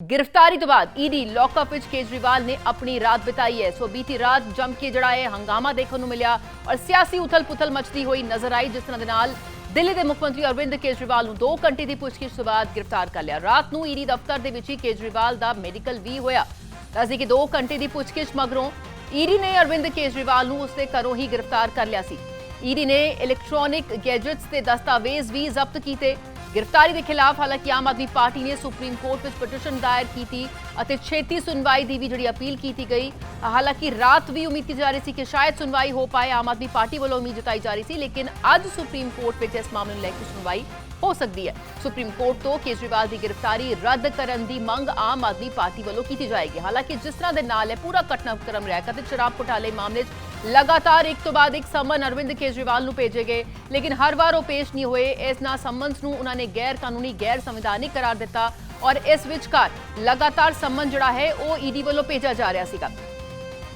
ਗ੍ਰਿਫਤਾਰੀ ਤੋਂ ਬਾਅਦ ਈਡੀ ਲੌਕਅਪ ਵਿੱਚ ਕੇਜਰੀਵਾਲ ਨੇ ਆਪਣੀ ਰਾਤ ਬਿਤਾਈ ਹੈ। ਸੋ ਬੀਤੀ ਰਾਤ ਜੰਮ ਕੇ ਜਿਹੜਾ ਹੈ ਹੰਗਾਮਾ ਦੇਖਣ ਨੂੰ ਮਿਲਿਆ ਔਰ ਸਿਆਸੀ ਉਥਲ-ਪੁਥਲ ਮਚਦੀ ਹੋਈ ਨਜ਼ਰ ਆਈ, ਜਿਸ ਤਰ੍ਹਾਂ ਦੇ ਨਾਲ ਦਿੱਲੀ ਦੇ ਮੁੱਖ ਮੰਤਰੀ ਅਰਵਿੰਦ ਕੇਜਰੀਵਾਲ ਨੂੰ 2 ਘੰਟੇ ਦੀ ਪੁੱਛਗਿੱਛ ਤੋਂ ਬਾਅਦ ਗ੍ਰਿਫਤਾਰ ਕਰ ਲਿਆ। ਰਾਤ ਨੂੰ ਈਡੀ ਦਫ਼ਤਰ ਦੇ ਵਿੱਚ ਹੀ ਕੇਜਰੀਵਾਲ ਦਾ ਮੈਡੀਕਲ ਵੀ ਹੋਇਆ। ਦੱਸਦੀ ਕਿ 2 ਘੰਟੇ ਦੀ ਪੁੱਛਗਿੱਛ ਮਗਰੋਂ ਈਡੀ ਨੇ ਅਰਵਿੰਦ ਕੇਜਰੀਵਾਲ ਨੂੰ ਉਸਦੇ ਘਰੋਂ ਹੀ ਗ੍ਰਿਫਤਾਰ ਕਰ ਲਿਆ ਸੀ। ਈਡੀ ਨੇ ਇਲੈਕਟ੍ਰੋਨਿਕ ਗੈਜਟਸ ਤੇ ਦਸਤਾਵੇਜ਼ ਵੀ ਜ਼ਬਤ ਕੀਤੇ। ਗ੍ਰਿਫਤਾਰੀ ਦੇ ਖਿਲਾਫ ਹਾਲਾਂਕਿ ਆਮ ਆਦਮੀ ਪਾਰਟੀ ਨੇ ਸੁਪਰੀਮ ਕੋਰਟ ਵਿੱਚ ਪਟੀਸ਼ਨ ਦਾਇਰ ਕੀਤੀ ਅਤੇ ਛੇਤੀ ਸੁਣਵਾਈ ਦੀ ਵੀ ਜਿਹੜੀ ਅਪੀਲ ਕੀਤੀ ਗਈ। ਹਾਲਾਂਕਿ ਰਾਤ ਵੀ ਉਮੀਦ ਕੀਤੀ ਜਾ ਰਹੀ ਸੀ ਕਿ ਸ਼ਾਇਦ ਸੁਣਵਾਈ ਹੋ ਪਾਏ, ਆਮ ਆਦਮੀ ਪਾਰਟੀ ਵੱਲੋਂ ਉਮੀਦ ਜਤਾਈ ਜਾ ਰਹੀ ਸੀ, ਲੇਕਿਨ ਅੱਜ ਸੁਪਰੀਮ ਕੋਰਟ ਵਿੱਚ ਇਸ ਮਾਮਲੇ ਨੂੰ ਲੈ ਕੇ ਸੁਣਵਾਈ ਹੋ ਸਕਦੀ ਹੈ। ਸੁਪਰੀਮ ਕੋਰਟ ਤੋਂ ਕੇਜਰੀਵਾਲ ਦੀ ਗ੍ਰਿਫਤਾਰੀ ਰੱਦ ਕਰਨ ਦੀ ਮੰਗ ਆਮ ਆਦਮੀ ਪਾਰਟੀ ਵੱਲੋਂ ਕੀਤੀ ਜਾਏਗੀ। ਹਾਲਾਂਕਿ ਜਿਸ ਤਰ੍ਹਾਂ ਦੇ ਨਾਲ ਹੈ, ਪੂਰਾ ਘਟਨਾਕ੍ਰਮ ਰਿਹਾ ਕਦੇ ਸ਼ਰਾਬ ਘੁਟਾਲੇ ਮਾਮਲੇ 'ਚ ਲਗਾਤਾਰ ਇੱਕ ਤੋਂ ਬਾਅਦ ਇੱਕ ਸਮਨ ਅਰਵਿੰਦ ਕੇਜਰੀਵਾਲ ਨੂੰ ਭੇਜੇ ਗਏ, ਲੇਕਿਨ ਹਰ ਵਾਰ ਉਹ ਪੇਸ਼ ਨਹੀਂ ਹੋਏ। ਇਸ ਨਾਲ ਸੰਮਨਸ ਨੂੰ ਉਹਨਾਂ ਨੇ ਗੈਰ ਕਾਨੂੰਨੀ ਗੈਰ ਸੰਵਿਧਾਨਿਕ ਕਰਾਰ ਦਿੱਤਾ ਔਰ ਇਸ ਵਿਚਕਾਰ ਲਗਾਤਾਰ ਸਮਨ ਜਿਹੜਾ ਹੈ, ਉਹ ਈਡੀ ਵੱਲੋਂ ਭੇਜਿਆ ਜਾ ਰਿਹਾ ਸੀਗਾ।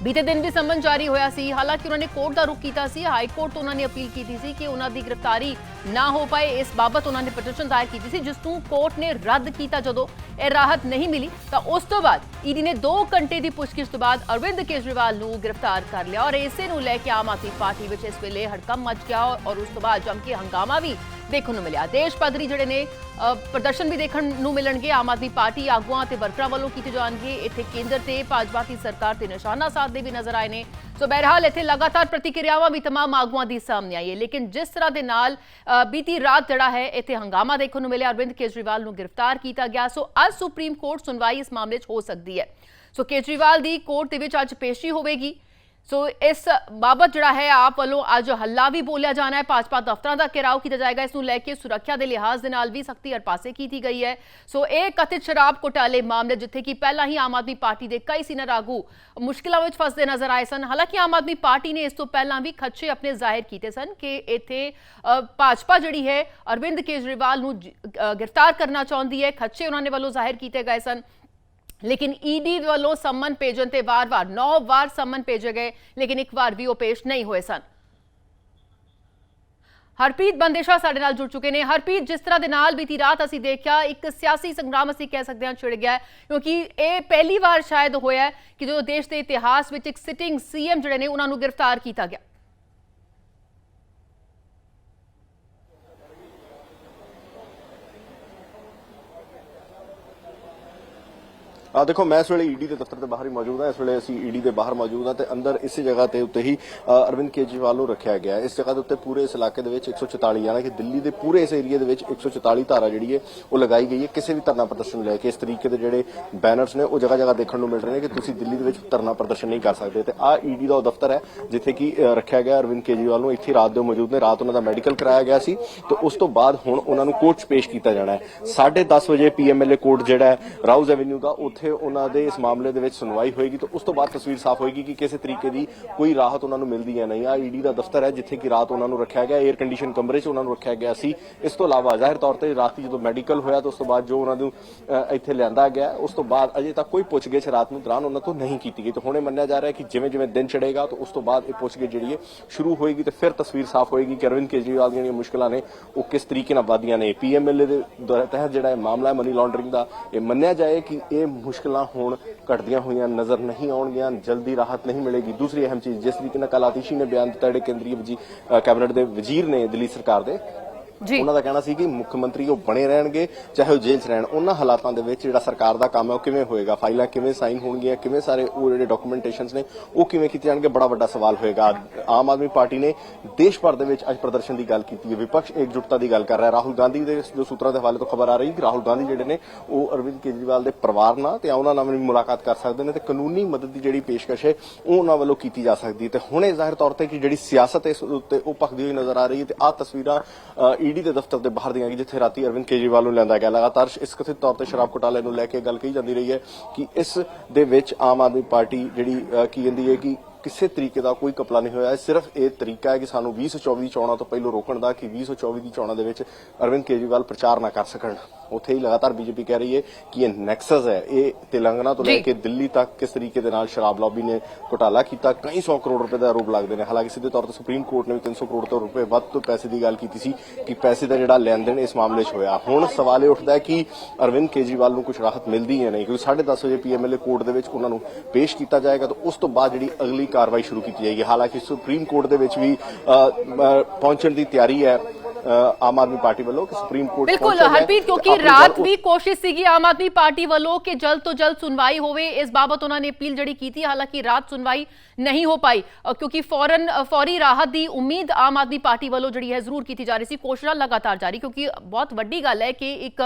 ਬੀਤੇ ਦਿਨ ਵੀ ਸੰਮਨ ਜਾਰੀ ਹੋਇਆ ਸੀ। ਹਾਲਾਂਕਿ ਉਹਨਾਂ ਨੇ ਕੋਰਟ ਦਾ ਰੁਖ ਕੀਤਾ ਸੀ। ਹਾਈ ਕੋਰਟ ਤੋਂ ਉਹਨਾਂ ਨੇ ਅਪੀਲ ਕੀਤੀ ਸੀ ਕਿ ਉਹਨਾਂ ਦੀ ਗ੍ਰਿਫਤਾਰੀ ਨਾ ਹੋ ਪਾਏ। ਇਸ ਬਾਬਤ ਉਹਨਾਂ ਨੇ ਪਟੀਸ਼ਨ ਦਾਇਰ ਕੀਤੀ ਸੀ, ਜਿਸ ਨੂੰ ਕੋਰਟ ਨੇ ਰੱਦ ਕੀਤਾ ਜਦੋਂ ਇਹ ਰਾਹਤ ਨਹੀਂ ਮਿਲੀ। ਤਾਂ ਉਸ ਤੋਂ ਬਾਅਦ ਈਡੀ ਨੇ 2 ਘੰਟੇ ਦੀ ਪੁੱਛਗਿੱਛ ਤੋਂ ਬਾਅਦ ਅਰਵਿੰਦ ਕੇਜਰੀਵਾਲ ਨੂੰ ਗ੍ਰਿਫਤਾਰ ਕਰ ਲਿਆ ਔਰ ਇਸੇ ਨੂੰ ਲੈ ਕੇ ਆਮ ਆਦਮੀ ਪਾਰਟੀ ਵਿੱਚ ਇਸ ਵੇਲੇ ਹੜਕੰਪ ਮਚ ਗਿਆ ਔਰ ਉਸ ਤੋਂ ਬਾਅਦ ਜੰਮ ਕੇ ਹੰਗਾਮਾ ਵੀ ਦੇਖਣ ਨੂੰ ਮਿਲਿਆ ਦੇਸ਼ ਪੱਧਰੀ ਜਿਹੜੇ ਨੇ ਅ, ਪ੍ਰਦਰਸ਼ਨ ਵੀ ਦੇਖਣ ਨੂੰ ਮਿਲਣਗੇ ਆਮ ਆਦਮੀ ਪਾਰਟੀ ਆਗੂਆਂ ਤੇ ਵਰਕਰਾਂ ਵੱਲੋਂ ਕੀਤੇ ਜਾਣਗੇ ਇੱਥੇ ਕੇਂਦਰ ਤੇ ਭਾਜਪਾ ਦੀ ਸਰਕਾਰ ਤੇ ਨਿਸ਼ਾਨਾ ਸਾਧਦੇ ਵੀ ਨਜ਼ਰ ਆਏ ਨੇ ਸੋ ਬਹਰਹਾਲ ਇੱਥੇ ਲਗਾਤਾਰ ਪ੍ਰਤੀਕਿਰਿਆਵਾਂ ਵੀ तमाम ਆਗੂਆਂ ਦੀ ਸਾਹਮਣੇ ਆਈ ਹੈ ਲੇਕਿਨ ਜਿਸ ਤਰ੍ਹਾਂ ਦੇ ਨਾਲ ਅ, ਬੀਤੀ ਰਾਤ ਜਿਹੜਾ ਹੈ ਇੱਥੇ ਹੰਗਾਮਾ ਦੇਖਣ ਨੂੰ ਮਿਲਿਆ ਅਰਵਿੰਦ ਕੇਜਰੀਵਾਲ ਨੂੰ ਗ੍ਰਿਫਤਾਰ ਕੀਤਾ ਗਿਆ ਸੋ ਅੱਜ ਸੁਪਰੀਮ ਕੋਰਟ ਸੁਣਵਾਈ ਇਸ ਮਾਮਲੇ 'ਚ ਹੋ ਸਕਦੀ ਹੈ ਸੋ ਕੇਜਰੀਵਾਲ ਦੀ ਕੋਰਟ ਦੇ ਵਿੱਚ ਅੱਜ ਪੇਸ਼ੀ ਹੋਵੇਗੀ ਸੋ ਇਸ ਬਾਬਤ ਜਿਹੜਾ ਹੈ, ਆਪ ਵੱਲੋਂ ਅੱਜ ਹੱਲਾ ਵੀ ਬੋਲਿਆ ਜਾਣਾ ਹੈ। ਭਾਜਪਾ ਦਫ਼ਤਰਾਂ ਦਾ ਘਿਰਾਓ ਕੀਤਾ ਜਾਏਗਾ। ਇਸ ਨੂੰ ਲੈ ਕੇ ਸੁਰੱਖਿਆ ਦੇ ਲਿਹਾਜ਼ ਦੇ ਨਾਲ ਵੀ ਸਖਤੀ ਹਰ ਪਾਸੇ ਕੀਤੀ ਗਈ ਹੈ। ਸੋ ਇਹ ਕਥਿਤ ਸ਼ਰਾਬ ਘੁਟਾਲੇ ਮਾਮਲੇ ਜਿੱਥੇ ਕਿ ਪਹਿਲਾਂ ਹੀ ਆਮ ਆਦਮੀ ਪਾਰਟੀ ਦੇ ਕਈ ਸੀਨੀਅਰ ਆਗੂ ਮੁਸ਼ਕਿਲਾਂ ਵਿੱਚ ਫਸਦੇ ਨਜ਼ਰ ਆਏ ਸਨ। ਹਾਲਾਂਕਿ ਆਮ ਆਦਮੀ ਪਾਰਟੀ ਨੇ ਇਸ ਤੋਂ ਪਹਿਲਾਂ ਵੀ ਖੱਚੇ ਆਪਣੇ ਜ਼ਾਹਿਰ ਕੀਤੇ ਸਨ ਕਿ ਇੱਥੇ ਭਾਜਪਾ ਜਿਹੜੀ ਹੈ, ਅਰਵਿੰਦ ਕੇਜਰੀਵਾਲ ਨੂੰ ਗ੍ਰਿਫਤਾਰ ਕਰਨਾ ਚਾਹੁੰਦੀ ਹੈ। ਖਦਸ਼ੇ ਉਹਨਾਂ ਨੇ ਵੱਲੋਂ ਜ਼ਾਹਿਰ ਕੀਤੇ ਗਏ ਸਨ। ਲੇਕਿਨ ਈਡੀ ਵੱਲੋਂ ਸੰਮਨ ਭੇਜਣ ਤੇ ਵਾਰ-ਵਾਰ 9 ਵਾਰ ਸੰਮਨ ਭੇਜੇ ਗਏ, ਲੇਕਿਨ ਇੱਕ ਵਾਰ ਵੀ ਉਹ ਪੇਸ਼ ਨਹੀਂ ਹੋਏ ਸਨ। ਹਰਪ੍ਰੀਤ ਬੰਦੇਸ਼ਾ ਸਾਡੇ ਨਾਲ ਜੁੜ ਚੁੱਕੇ ਨੇ। ਹਰਪ੍ਰੀਤ, ਜਿਸ ਤਰ੍ਹਾਂ ਦੇ ਨਾਲ ਬੀਤੀ ਰਾਤ ਅਸੀਂ ਦੇਖਿਆ, ਇੱਕ ਸਿਆਸੀ ਸੰਗਰਾਮ ਅਸੀਂ ਕਹਿ ਸਕਦੇ ਹਾਂ ਛਿੜ ਗਿਆ ਕਿਉਂਕਿ ਇਹ ਪਹਿਲੀ ਵਾਰ ਸ਼ਾਇਦ ਹੋਇਆ ਕਿ ਜਦੋਂ ਦੇਸ਼ ਦੇ ਇਤਿਹਾਸ ਵਿੱਚ ਇੱਕ ਸਿਟਿੰਗ ਸੀਐਮ ਜਿਹੜੇ ਨੇ, ਉਹਨਾਂ ਨੂੰ ਗ੍ਰਿਫਤਾਰ ਕੀਤਾ ਗਿਆ। ਆ ਦੇਖੋ, ਮੈਂ ਇਸ ਵੇਲੇ ਈਡੀ ਦੇ ਦਫ਼ਤਰ ਦੇ ਬਾਹਰ ਹੀ ਮੌਜੂਦ ਹਾਂ। ਇਸ ਵੇਲੇ ਅਸੀਂ ਈਡੀ ਦੇ ਬਾਹਰ ਮੌਜੂਦ ਹਾਂ ਤੇ ਅੰਦਰ ਇਸੇ ਜਗ੍ਹਾ ਤੇ ਉੱਤੇ ਹੀ ਅਰਵਿੰਦ ਕੇਜਰੀਵਾਲ ਨੂੰ ਰੱਖਿਆ ਗਿਆ ਇਸ ਜਗ੍ਹਾ ਦੇ ਉੱਤੇ ਪੂਰੇ ਇਸ ਇਲਾਕੇ ਦੇ ਵਿੱਚ 144 ਯਾਨੀ ਕਿ ਦਿੱਲੀ ਦੇ ਪੂਰੇ ਇਸ ਏਰੀਆ ਦੇ ਵਿੱਚ 144 ਧਾਰਾ ਜਿਹੜੀ ਹੈ, ਉਹ ਲਗਾਈ ਗਈ ਹੈ। ਕਿਸੇ ਵੀ ਧਰਨਾ ਪ੍ਰਦਰਸ਼ਨ ਨੂੰ ਲੈ ਕੇ ਇਸ ਤਰੀਕੇ ਦੇ ਜਿਹੜੇ ਬੈਨਰਸ ਨੇ, ਉਹ ਜਗ੍ਹਾ ਜਗ੍ਹਾ ਦੇਖਣ ਨੂੰ ਮਿਲ ਰਹੇ ਨੇ ਕਿ ਤੁਸੀਂ ਦਿੱਲੀ ਦੇ ਵਿੱਚ ਧਰਨਾ ਪ੍ਰਦਰਸ਼ਨ ਨਹੀਂ ਕਰ ਸਕਦੇ। ਤੇ ਆ ਈਡੀ ਦਾ ਉਹ ਦਫ਼ਤਰ ਹੈ, ਜਿੱਥੇ ਕਿ ਰੱਖਿਆ ਗਿਆ ਅਰਵਿੰਦ ਕੇਜਰੀਵਾਲ ਨੂੰ। ਇੱਥੇ ਰਾਤ ਦੇ ਮੌਜੂਦ ਨੇ, ਰਾਤ ਉਹਨਾਂ ਦਾ ਮੈਡੀਕਲ ਕਰਾਇਆ ਗਿਆ ਸੀ। ਤੇ ਉਸ ਤੋਂ ਬਾਅਦ ਹੁਣ ਉਹਨਾਂ ਨੂੰ ਕੋਰਟ 'ਚ ਪੇਸ਼ ਕੀਤਾ ਜਾਣਾ ਹੈ। 10:30 ਵਜੇ ਪੀਐਮਐਲਏ ਕੋਰਟ ਜਿਹੜਾ ਹੈ ਰਾਉਜ਼ ਐਵਨਿਊ ਦਾ, ਉੱਥੇ ਉਹਨਾਂ ਦੇ ਇਸ ਮਾਮਲੇ ਦੇ ਵਿੱਚ ਸੁਣਵਾਈ ਹੋਏਗੀ ਤੇ ਉਸ ਤੋਂ ਬਾਅਦ ਤਸਵੀਰ ਸਾਫ਼ ਹੋਏਗੀ ਕਿ ਕਿਸੇ ਤਰੀਕੇ ਦੀ ਕੋਈ ਰਾਹਤ ਉਹਨਾਂ ਨੂੰ ਮਿਲਦੀ ਹੈ ਨਹੀਂ। ਆ ਈਡੀ ਦਾ ਦਫ਼ਤਰ ਹੈ ਜਿੱਥੇ ਕਿ ਰਾਤ ਉਹਨਾਂ ਨੂੰ ਰੱਖਿਆ ਗਿਆ 에ਅਰ ਕੰਡੀਸ਼ਨ ਕਮਰੇ 'ਚ ਉਹਨਾਂ ਨੂੰ ਰੱਖਿਆ ਗਿਆ ਸੀ। ਇਸ ਤੋਂ ਇਲਾਵਾ ਜ਼ਾਹਿਰ ਤੌਰ ਤੇ ਰਾਤੀ ਜਦੋਂ ਮੈਡੀਕਲ ਹੋਇਆ ਤਾਂ ਉਸ ਤੋਂ ਬਾਅਦ ਜੋ ਉਹਨਾਂ ਨੂੰ ਇੱਥੇ ਲਿਆਂਦਾ ਗਿਆ, ਉਸ ਤੋਂ ਬਾਅਦ ਅਜੇ ਤੱਕ ਕੋਈ ਪੁੱਛਗਿੱਛ ਰਾਤ ਨੂੰ ਦੌਰਾਨ ਉਹਨਾਂ ਤੋਂ ਨਹੀਂ ਕੀਤੀ ਗਈ। ਤੇ ਹੁਣੇ ਮੰਨਿਆ ਜਾ ਰਿਹਾ ਹੈ ਕਿ ਜਿਵੇਂ ਜਿਵੇਂ ਦਿਨ ਚੜੇਗਾ ਤਾਂ ਉਸ ਤੋਂ ਬਾਅਦ ਇਹ ਪੁੱਛਗਿੱਛ ਜਿਹੜੀ ਹੈ ਸ਼ੁਰੂ ਹੋਏਗੀ ਤੇ ਫਿਰ ਤਸਵੀਰ ਸਾਫ਼ ਹੋਏਗੀ ਕਿ ਅਰਵਿੰਦ ਕੇਜਰੀਵਾਲ ਦੀਆਂ ਜਿਹੜੀਆਂ ਮੁਸ਼ਕਲਾਂ ਨੇ, ਉਹ ਕਿਸ ਤਰੀਕੇ ਨਾਲ ਵਧੀਆਂ ਨੇ। ਪੀਐਮਐਲਏ ਦੇ ਤਹਿਤ ਜਿਹੜਾ ਇਹ ਮਾਮਲਾ ਹੈ ਮਨੀ ਲਾਂਡਰਿੰਗ ਦਾ, ਇਹ ਮੰਨਿਆ ਜਾਏ ਕਿ ਇਹ ਮੁਸ਼ਕਲਾਂ ਹੁਣ ਘਟਦੀਆਂ ਹੋਈਆਂ ਨਜ਼ਰ ਨਹੀਂ ਆਉਣਗੀਆਂ, ਜਲਦੀ ਰਾਹਤ ਨਹੀਂ ਮਿਲੇਗੀ। ਦੂਸਰੀ ਅਹਿਮ ਚੀਜ਼, ਜਿਸ ਤਰੀਕੇ ਨਾਲ ਕੱਲ ਆਤੀਸ਼ੀ ਨੇ ਬਿਆਨ ਦਿੱਤਾ, ਜਿਹੜੇ ਕੇਂਦਰੀ ਵਜੀ- ਕੈਬਨਿਟ ਦੇ ਵਜ਼ੀਰ ਨੇ ਦਿੱਲੀ ਸਰਕਾਰ ਦੇ ਉਹਨਾਂ ਦਾ ਕਹਿਣਾ ਸੀ ਕਿ ਮੁੱਖ ਮੰਤਰੀ ਉਹ ਬਣੇ ਰਹਿਣਗੇ, ਚਾਹੇ ਉਹ ਜੇਲ੍ਹ 'ਚ ਰਹਿਣ। ਉਹਨਾਂ ਹਾਲਾਤਾਂ ਦੇ ਵਿੱਚ ਜਿਹੜਾ ਸਰਕਾਰ ਦਾ ਕੰਮ ਹੈ, ਉਹ ਕਿਵੇਂ ਹੋਏਗਾ? ਫਾਈਲਾਂ ਕਿਵੇਂ ਸਾਈਨ ਹੋਣਗੀਆਂ? ਕਿਵੇਂ ਸਾਰੇ ਉਹ ਜਿਹੜੇ ਡਾਕੂਮੈਂਟੇਸ਼ਨਸ ਨੇ, ਉਹ ਕਿਵੇਂ ਕੀਤੇ ਜਾਣਗੇ? ਬੜਾ ਵੱਡਾ ਸਵਾਲ ਹੋਏਗਾ। ਆਮ ਆਦਮੀ ਪਾਰਟੀ ਨੇ ਦੇਸ਼ ਭਰ ਦੇ ਵਿੱਚ ਅੱਜ ਪ੍ਰਦਰਸ਼ਨ ਦੀ ਗੱਲ ਕੀਤੀ ਹੈ। ਵਿਪਕਸ਼ ਇਕਜੁੱਟਤਾ ਦੀ ਗੱਲ ਕਰ ਰਿਹਾ ਰਾਹੁਲ ਗਾਂਧੀ ਦੇ ਜੋ ਸੂਤਰਾਂ ਦੇ ਹਵਾਲੇ ਤੋਂ ਖਬਰ ਆ ਰਹੀ ਕਿ ਰਾਹੁਲ ਗਾਂਧੀ ਜਿਹੜੇ ਨੇ, ਉਹ ਅਰਵਿੰਦ ਕੇਜਰੀਵਾਲ ਦੇ ਪਰਿਵਾਰ ਨਾਲ ਤੇ ਉਹਨਾਂ ਨਾਲ ਵੀ ਮੁਲਾਕਾਤ ਕਰ ਸਕਦੇ ਨੇ ਤੇ ਕਾਨੂੰਨੀ ਮਦਦ ਦੀ ਜਿਹੜੀ ਪੇਸ਼ਕਸ਼ ਹੈ, ਉਹ ਉਹਨਾਂ ਵੱਲੋਂ ਕੀਤੀ ਜਾ ਸਕਦੀ ਹੈ। ਤੇ ਹੁਣੇ ਜ਼ਾਹਿਰ ਤੌਰ ਤੇ ਕਿ ਜਿਹੜੀ ਸਿਆਸਤ ਇਸ ਉੱਤੇ ਉਹ ਭਖਦੀ ਹੋਈ ਨਜ਼ਰ ਆ ਰਹੀ ਹੈ ਤੇ ਆਹ ਤਸਵੀਰਾਂ ਈਡੀ ਦੇ ਦਫ਼ਤਰ ਦੇ ਬਾਹਰ ਦੀਆਂ ਜਿੱਥੇ ਰਾਤੀ ਅਰਵਿੰਦ ਕੇਜਰੀਵਾਲ ਨੂੰ ਲਿਆਂਦਾ ਗਿਆ। ਲਗਾਤਾਰ ਇਸ ਕਥਿਤ ਤੌਰ ਤੇ ਸ਼ਰਾਬ ਘੁਟਾਲੇ ਨੂੰ ਲੈ ਕੇ ਗੱਲ ਕਹੀ ਜਾਂਦੀ ਰਹੀ ਹੈ ਕਿ ਇਸ ਦੇ ਵਿੱਚ ਆਮ ਆਦਮੀ ਪਾਰਟੀ ਜਿਹੜੀ ਕੀ ਕਹਿੰਦੀ ਹੈ ਕਿ ਕਿਸੇ ਤਰੀਕੇ ਦਾ ਕੋਈ ਕਪਲਾ ਨਹੀਂ ਹੋਇਆ। ਸਿਰਫ ਇਹ ਤਰੀਕਾ ਹੈ ਕਿ ਸਾਨੂੰ 2024 ਦੀ ਚੋਣਾਂ ਤੋਂ ਪਹਿਲਾਂ ਰੋਕਣ ਦਾ, ਕਿ 2024 ਦੀ ਚੋਣਾਂ ਦੇ ਵਿੱਚ ਅਰਵਿੰਦ ਕੇਜਰੀਵਾਲ ਪ੍ਰਚਾਰ ਨਾ ਕਰ ਸਕਣ। ਉੱਥੇ ਹੀ ਲਗਾਤਾਰ ਬੀਜੇਪੀ ਕਹਿ ਰਹੀ ਹੈ ਕਿ ਇਹ ਨੈਕਸਸ ਹੈ। ਇਹ ਤੇਲੰਗਾਨਾ ਤੋਂ ਲੈ। ਕੇ ਦਿੱਲੀ ਤੱਕ ਕਿਸ ਤਰੀਕੇ ਦੇ ਨਾਲ ਸ਼ਰਾਬ ਲੌਬੀ ਨੇ ਘੁਟਾਲਾ ਕੀਤਾ ਕਈ ਸੌ ਕਰੋੜ ਰੁਪਏ ਦਾ ਆਰੋਪ ਲੱਗਦੇ ਨੇ। ਹਾਲਾਂਕਿ ਸਿੱਧੇ ਤੌਰ ਤੇ ਸੁਪਰੀਮ ਕੋਰਟ ਨੇ ਵੀ 300 ਕਰੋੜ ਤੋਂ ਰੁਪਏ ਵੱਧ ਤੋਂ ਪੈਸੇ ਦੀ ਗੱਲ ਕੀਤੀ ਸੀ ਕਿ ਪੈਸੇ ਦਾ ਜਿਹੜਾ ਲੈਣ ਦੇਣ ਇਸ ਮਾਮਲੇ 'ਚ ਹੋਇਆ। ਹੁਣ ਸਵਾਲ ਇਹ ਉੱਠਦਾ ਹੈ ਕਿ ਅਰਵਿੰਦ ਕੇਜਰੀਵਾਲ ਨੂੰ ਕੁਝ ਰਾਹਤ ਮਿਲਦੀ ਹੈ ਨਹੀਂ ਕਿਉਂਕਿ 10:30 ਵਜੇ ਪੀਐਮਐਲਏ ਕੋਰਟ ਦੇ ਵਿੱਚ ਉਹਨਾਂ ਨੂੰ ਪੇਸ਼ ਕੀਤਾ ਜਾਏਗਾ ਤਾਂ ਉਸ ਤੋਂ ਬਾਅਦ ਜਿਹੜੀ ਅਗਲੀ ਕਾਰਵਾਈ ਸ਼ੁਰੂ ਕੀਤੀ ਜਾਏਗੀ। ਹਾਲਾਂਕਿ ਸੁਪਰੀਮ ਕੋਰਟ ਦੇ ਵਿੱਚ ਵੀ ਪਹੁੰਚਣ ਦੀ ਤਿਆਰੀ ਹੈ। ਆਮ ਆਦਮੀ ਪਾਰਟੀ ਵੱਲੋਂ ਕਿ ਸੁਪਰੀਮ ਕੋਰਟ ਬਿਲਕੁਲ ਹਰਪ੍ਰੀਤ ਕਿਉਂਕਿ ਰਾਤ ਵੀ ਕੋਸ਼ਿਸ਼ ਸੀਗੀ ਆਮ ਆਦਮੀ ਪਾਰਟੀ ਵੱਲੋਂ ਕਿ ਜਲਦ ਤੋਂ ਜਲਦ ਸੁਣਵਾਈ ਹੋਵੇ ਇਸ ਬਾਬਤ ਉਹਨਾਂ ਨੇ ਅਪੀਲ ਜਿਹੜੀ ਕੀਤੀ ਹਾਲਾਂਕਿ ਰਾਤ ਸੁਣਵਾਈ ਨਹੀਂ ਹੋ ਪਾਈ ਕਿਉਂਕਿ ਫੌਰਨ ਫੌਰੀ ਰਾਹਤ ਦੀ ਉਮੀਦ ਆਮ ਆਦਮੀ ਪਾਰਟੀ ਵੱਲੋਂ ਜਿਹੜੀ ਹੈ ਜ਼ਰੂਰ ਕੀਤੀ ਜਾ ਰਹੀ ਸੀ ਕੋਸ਼ਿਸ਼ਾਂ ਲਗਾਤਾਰ ਜਾਰੀ ਕਿਉਂਕਿ ਬਹੁਤ ਵੱਡੀ ਗੱਲ ਹੈ ਕਿ ਇੱਕ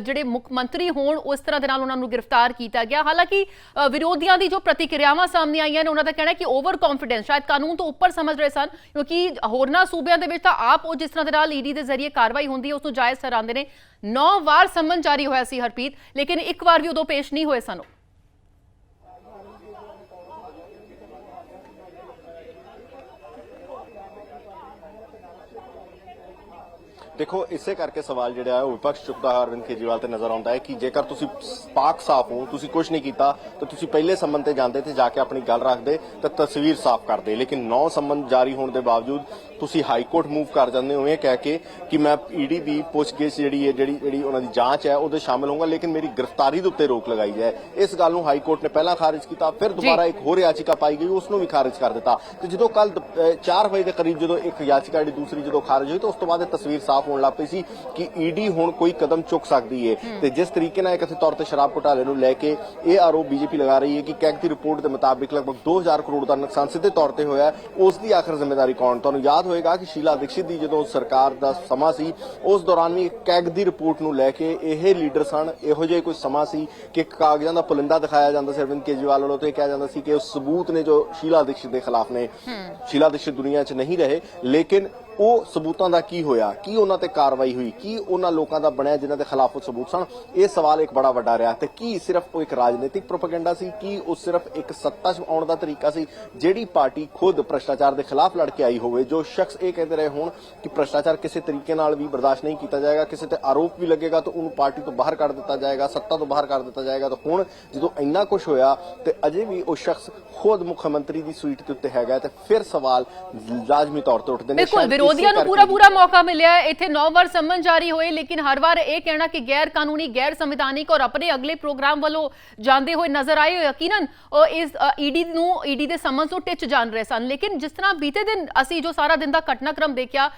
ਜਿਹੜੇ ਮੁੱਖ ਮੰਤਰੀ ਹੋਣ ਉਸ ਤਰ੍ਹਾਂ ਦੇ ਨਾਲ ਉਹਨਾਂ ਨੂੰ ਗ੍ਰਿਫਤਾਰ ਕੀਤਾ ਗਿਆ। ਹਾਲਾਂਕਿ ਵਿਰੋਧੀਆਂ ਦੀ ਜੋ ਪ੍ਰਤੀਕਿਰਿਆਵਾਂ ਸਾਹਮਣੇ ਆਈਆਂ ਨੇ ਉਹਨਾਂ ਦਾ ਕਹਿਣਾ ਹੈ ਕਿ ਓਵਰ ਕੌਨਫੀਡੈਂਸ ਸ਼ਾਇਦ ਕਾਨੂੰਨ ਤੋਂ ਉੱਪਰ ਸਮਝ ਰਹੇ ਸਨ ਕਿਉਂਕਿ ਹੋਰਨਾਂ ਸੂਬਿਆਂ ਦੇ ਵਿੱਚ ਤਾਂ ਆਪ ਉਹ ਜਿਸ ਤਰ੍ਹਾਂ ਦੇ ਨਾਲ ਈਡੀ ਦੇ ਜ਼ਰੀਏ ਕਾਰਵਾਈ ਹੁੰਦੀ ਹੈ, ਉਸ ਨੂੰ ਜਾਇਜ਼ ਠਹਿਰਾਉਂਦੇ ਨੇ। 9 ਵਾਰ ਸਮਨ ਜਾਰੀ ਹੋਇਆ ਸੀ ਹਰਪ੍ਰੀਤ, ਲੇਕਿਨ ਇੱਕ ਵਾਰ ਵੀ ਉਦੋਂ ਪੇਸ਼ ਨਹੀਂ ਹੋਏ ਸਨ ਉਹ। ਦੇਖੋ ਇਸੇ ਕਰਕੇ ਸਵਾਲ ਜਿਹੜਾ ਹੈ ਉਹ ਵਿਪਕਸ਼ ਚੁੱਕਦਾ ਹੈ ਅਰਵਿੰਦ ਕੇਜਰੀਵਾਲ ਤੇ ਨਜ਼ਰ ਆਉਂਦਾ ਹੈ ਕਿ ਜੇਕਰ ਤੁਸੀਂ ਪਾਕ ਸਾਫ਼ ਹੋ ਤੁਸੀਂ ਕੁਝ ਨਹੀਂ ਕੀਤਾ ਤਾਂ ਤੁਸੀਂ ਪਹਿਲੇ ਸੰਮਨ ਤੇ ਜਾਂਦੇ ਤੇ ਜਾ ਕੇ ਆਪਣੀ ਗੱਲ ਰੱਖਦੇ ਤਾਂ ਤਸਵੀਰ ਸਾਫ਼ ਕਰਦੇ। ਲੇਕਿਨ ਨੌ ਸੰਮਨ ਜਾਰੀ ਹੋਣ ਦੇ ਬਾਵਜੂਦ ਤੁਸੀਂ ਹਾਈ ਕੋਰਟ ਮੂਵ ਕਰ ਜਾਂਦੇ ਹੋ ਇਹ ਕਹਿ ਕੇ ਕਿ ਮੈਂ ਈਡੀ ਦੀ ਪੁੱਛਗਿੱਛ ਜਿਹੜੀ ਹੈ ਜਿਹੜੀ ਜਿਹੜੀ ਉਹਨਾਂ ਦੀ ਜਾਂਚ ਹੈ ਉਹਦੇ ਸ਼ਾਮਲ ਹੋਊਗਾ ਲੇਕਿਨ ਮੇਰੀ ਗ੍ਰਿਫਤਾਰੀ ਦੇ ਉੱਤੇ ਰੋਕ ਲਗਾਈ ਜਾਏ ਇਸ ਗੱਲ ਨੂੰ ਹਾਈ ਕੋਰਟ ਨੇ ਪਹਿਲਾਂ ਖਾਰਜ ਕੀਤਾ ਫਿਰ ਦੁਬਾਰਾ ਇੱਕ ਹੋਰ ਯਾਚਿਕਾ ਪਾਈ ਗਈ ਉਸ ਨੂੰ ਵੀ ਖਾਰਜ ਕਰ ਦਿੱਤਾ। ਤੇ ਜਦੋਂ ਕੱਲ 4 ਵਜੇ ਦੇ ਕਰੀਬ ਜਦੋਂ ਇੱਕ ਯਾਚਿਕਾ ਜਿਹੜੀ ਦੂਸਰੀ ਜਦੋਂ ਖਾਰਜ ਹੋਈ ਤਾਂ ਉਸ ਤੋਂ ਬਾਅਦ ਇਹ ਤਸਵੀਰ ਸਾਫ਼ ਹੋਣ ਲੱਗ ਪਈ ਸੀ ਕਿ ਈਡੀ ਹੁਣ ਕੋਈ ਕਦਮ ਚੁੱਕ ਸਕਦੀ ਹੈ ਤੇ ਜਿਸ ਤਰੀਕੇ ਨਾਲ ਇਕੱਠੇ ਤੌਰ ਤੇ ਸ਼ਰਾਬ ਘੁਟਾਲੇ ਨੂੰ ਲੈ ਕੇ ਇਹ ਆਰੋਪ ਬੀਜੇਪੀ ਲਗਾ ਰਹੀ ਹੈ ਕਿ ਕੈਗ ਦੀ ਰਿਪੋਰਟ ਦੇ ਮੁਤਾਬਿਕ ਲਗਭਗ 2000 ਕਰੋੜ ਦਾ ਨੁਕਸਾਨ ਸਿੱਧੇ ਤੌਰ ਤੇ ਹੋਇਆ ਉਸ ਦੀ ਆਖਰ ਜ਼ਿੰਮੇਵਾਰੀ ਕੌਣ? ਤੁਹਾਨੂੰ ਯਾਦ ਹੋਏਗਾ ਕਿ ਸ਼ੀਲਾ ਦੀਕਸ਼ਿਤ ਦੀ ਜਦੋਂ ਸਰਕਾਰ ਦਾ ਸਮਾਂ ਸੀ ਉਸ ਦੌਰਾਨ ਵੀ ਕੈਗ ਦੀ ਰਿਪੋਰਟ ਨੂੰ ਲੈ ਕੇ ਇਹ ਲੀਡਰ ਸਨ। ਇਹੋ ਜਿਹੇ ਕੋਈ ਸਮਾਂ ਸੀ ਕਿ ਕਾਗਜ਼ਾਂ ਦਾ ਪੁਲਿੰਦਾ ਦਿਖਾਇਆ ਜਾਂਦਾ ਸੀ ਅਰਵਿੰਦ ਕੇਜਰੀਵਾਲ ਵੱਲੋਂ ਤੇ ਇਹ ਕਿਹਾ ਜਾਂਦਾ ਸੀ ਕਿ ਉਹ ਸਬੂਤ ਨੇ ਜੋ ਸ਼ੀਲਾ ਦੀਕਸ਼ਿਤ ਦੇ ਖਿਲਾਫ ਨੇ। ਸ਼ੀਲਾ ਦੀਕਸ਼ਿਤ ਦੁਨੀਆ 'ਚ ਨਹੀਂ ਰਹੇ ਲੇਕਿਨ ਉਹ ਸਬੂਤਾਂ ਦਾ ਕੀ ਹੋਇਆ? ਕੀ ਉਹਨਾਂ ਤੇ ਕਾਰਵਾਈ ਹੋਈ? ਕੀ ਉਹਨਾਂ ਲੋਕਾਂ ਦਾ ਬਣਿਆ ਜਿਨ੍ਹਾਂ ਦੇ ਖਿਲਾਫ ਉਹ ਸਬੂਤ ਸਨ? ਇਹ ਸਵਾਲ ਇੱਕ ਬੜਾ ਵੱਡਾ ਰਿਹਾ ਤੇ ਕੀ ਸਿਰਫ ਉਹ ਇੱਕ ਰਾਜਨੀਤਿਕ ਪ੍ਰੋਪਗੈਂਡਾ ਸੀ? ਕੀ ਉਹ ਸਿਰਫ ਇੱਕ ਸੱਤਾ 'ਚ ਆਉਣ ਦਾ ਤਰੀਕਾ ਸੀ? ਜਿਹੜੀ ਪਾਰਟੀ ਖੁਦ ਭ੍ਰਸ਼ਟਾਚਾਰ ਦੇ ਖਿਲਾਫ ਲੜ ਕੇ ਆਈ ਹੋਵੇ ਜੋ ਸ਼ਖਸ ਇਹ ਕਹਿੰਦੇ ਰਹੇ ਹੋਣ ਕਿ ਭ੍ਰਸ਼ਟਾਚਾਰ ਕਿਸੇ ਤਰੀਕੇ ਨਾਲ ਵੀ ਬਰਦਾਸ਼ਤ ਨਹੀਂ ਕੀਤਾ ਜਾਏਗਾ ਕਿਸੇ ਤੇ ਆਰੋਪ ਵੀ ਲੱਗੇਗਾ ਤਾਂ ਉਹਨੂੰ ਪਾਰਟੀ ਤੋਂ ਬਾਹਰ ਕੱਢ ਦਿੱਤਾ ਜਾਏਗਾ ਸੱਤਾ ਤੋਂ ਬਾਹਰ ਕਰ ਦਿੱਤਾ ਜਾਏਗਾ ਤਾਂ ਹੁਣ ਜਦੋਂ ਇੰਨਾ ਕੁਝ ਹੋਇਆ ਤੇ ਅਜੇ ਵੀ ਉਹ ਸ਼ਖਸ ਖੁਦ ਮੁੱਖ ਮੰਤਰੀ ਦੀ ਸਵੀਟ ਦੇ ਉੱਤੇ ਹੈਗਾ ਤੇ ਫਿਰ ਸਵਾਲ ਲਾਜ਼ਮੀ ਤੌਰ ਤੇ ਉੱਠਦੇ ਨੇ ਬਿਲਕੁਲ ਵਿਰੋਧੀਆਂ ਨੂੰ ਪੂਰਾ ਪੂਰਾ ਮੌਕਾ ਮਿਲਿਆ ਹੈ। ਇੱਥੇ 9 ਵਾਰ ਸੰਮਨ ਜਾਰੀ ਹੋਏ ਲੇਕਿਨ ਹਰ ਵਾਰ ਇਹ ਕਹਿਣਾ ਕਿ ਗੈਰ ਕਾਨੂੰਨੀ ਗੈਰ ਸੰਵਿਧਾਨਿਕ ਔਰ ਆਪਣੇ ਅਗਲੇ ਪ੍ਰੋਗਰਾਮ ਵੱਲੋਂ ਜਾਂਦੇ ਹੋਏ ਨਜ਼ਰ ਆਏ ਹੋ ਯਕੀਨਨ ਉਹ ਇਸ ਈਡੀ ਨੂੰ ਈਡੀ ਦੇ ਸੰਮਨ ਤੋਂ ਟਿਚ ਜਾਣ ਰਹੇ ਸਨ। ਲੇਕਿਨ ਜਿਸ ਤਰ੍ਹਾਂ ਬੀਤੇ ਦਿਨ ਅਸੀਂ ਜੋ ਸਾਰਾ ਦਿਨ ਦਾ ਘਟਨਾਕ੍ਰਮ ਦੇਖਿਆ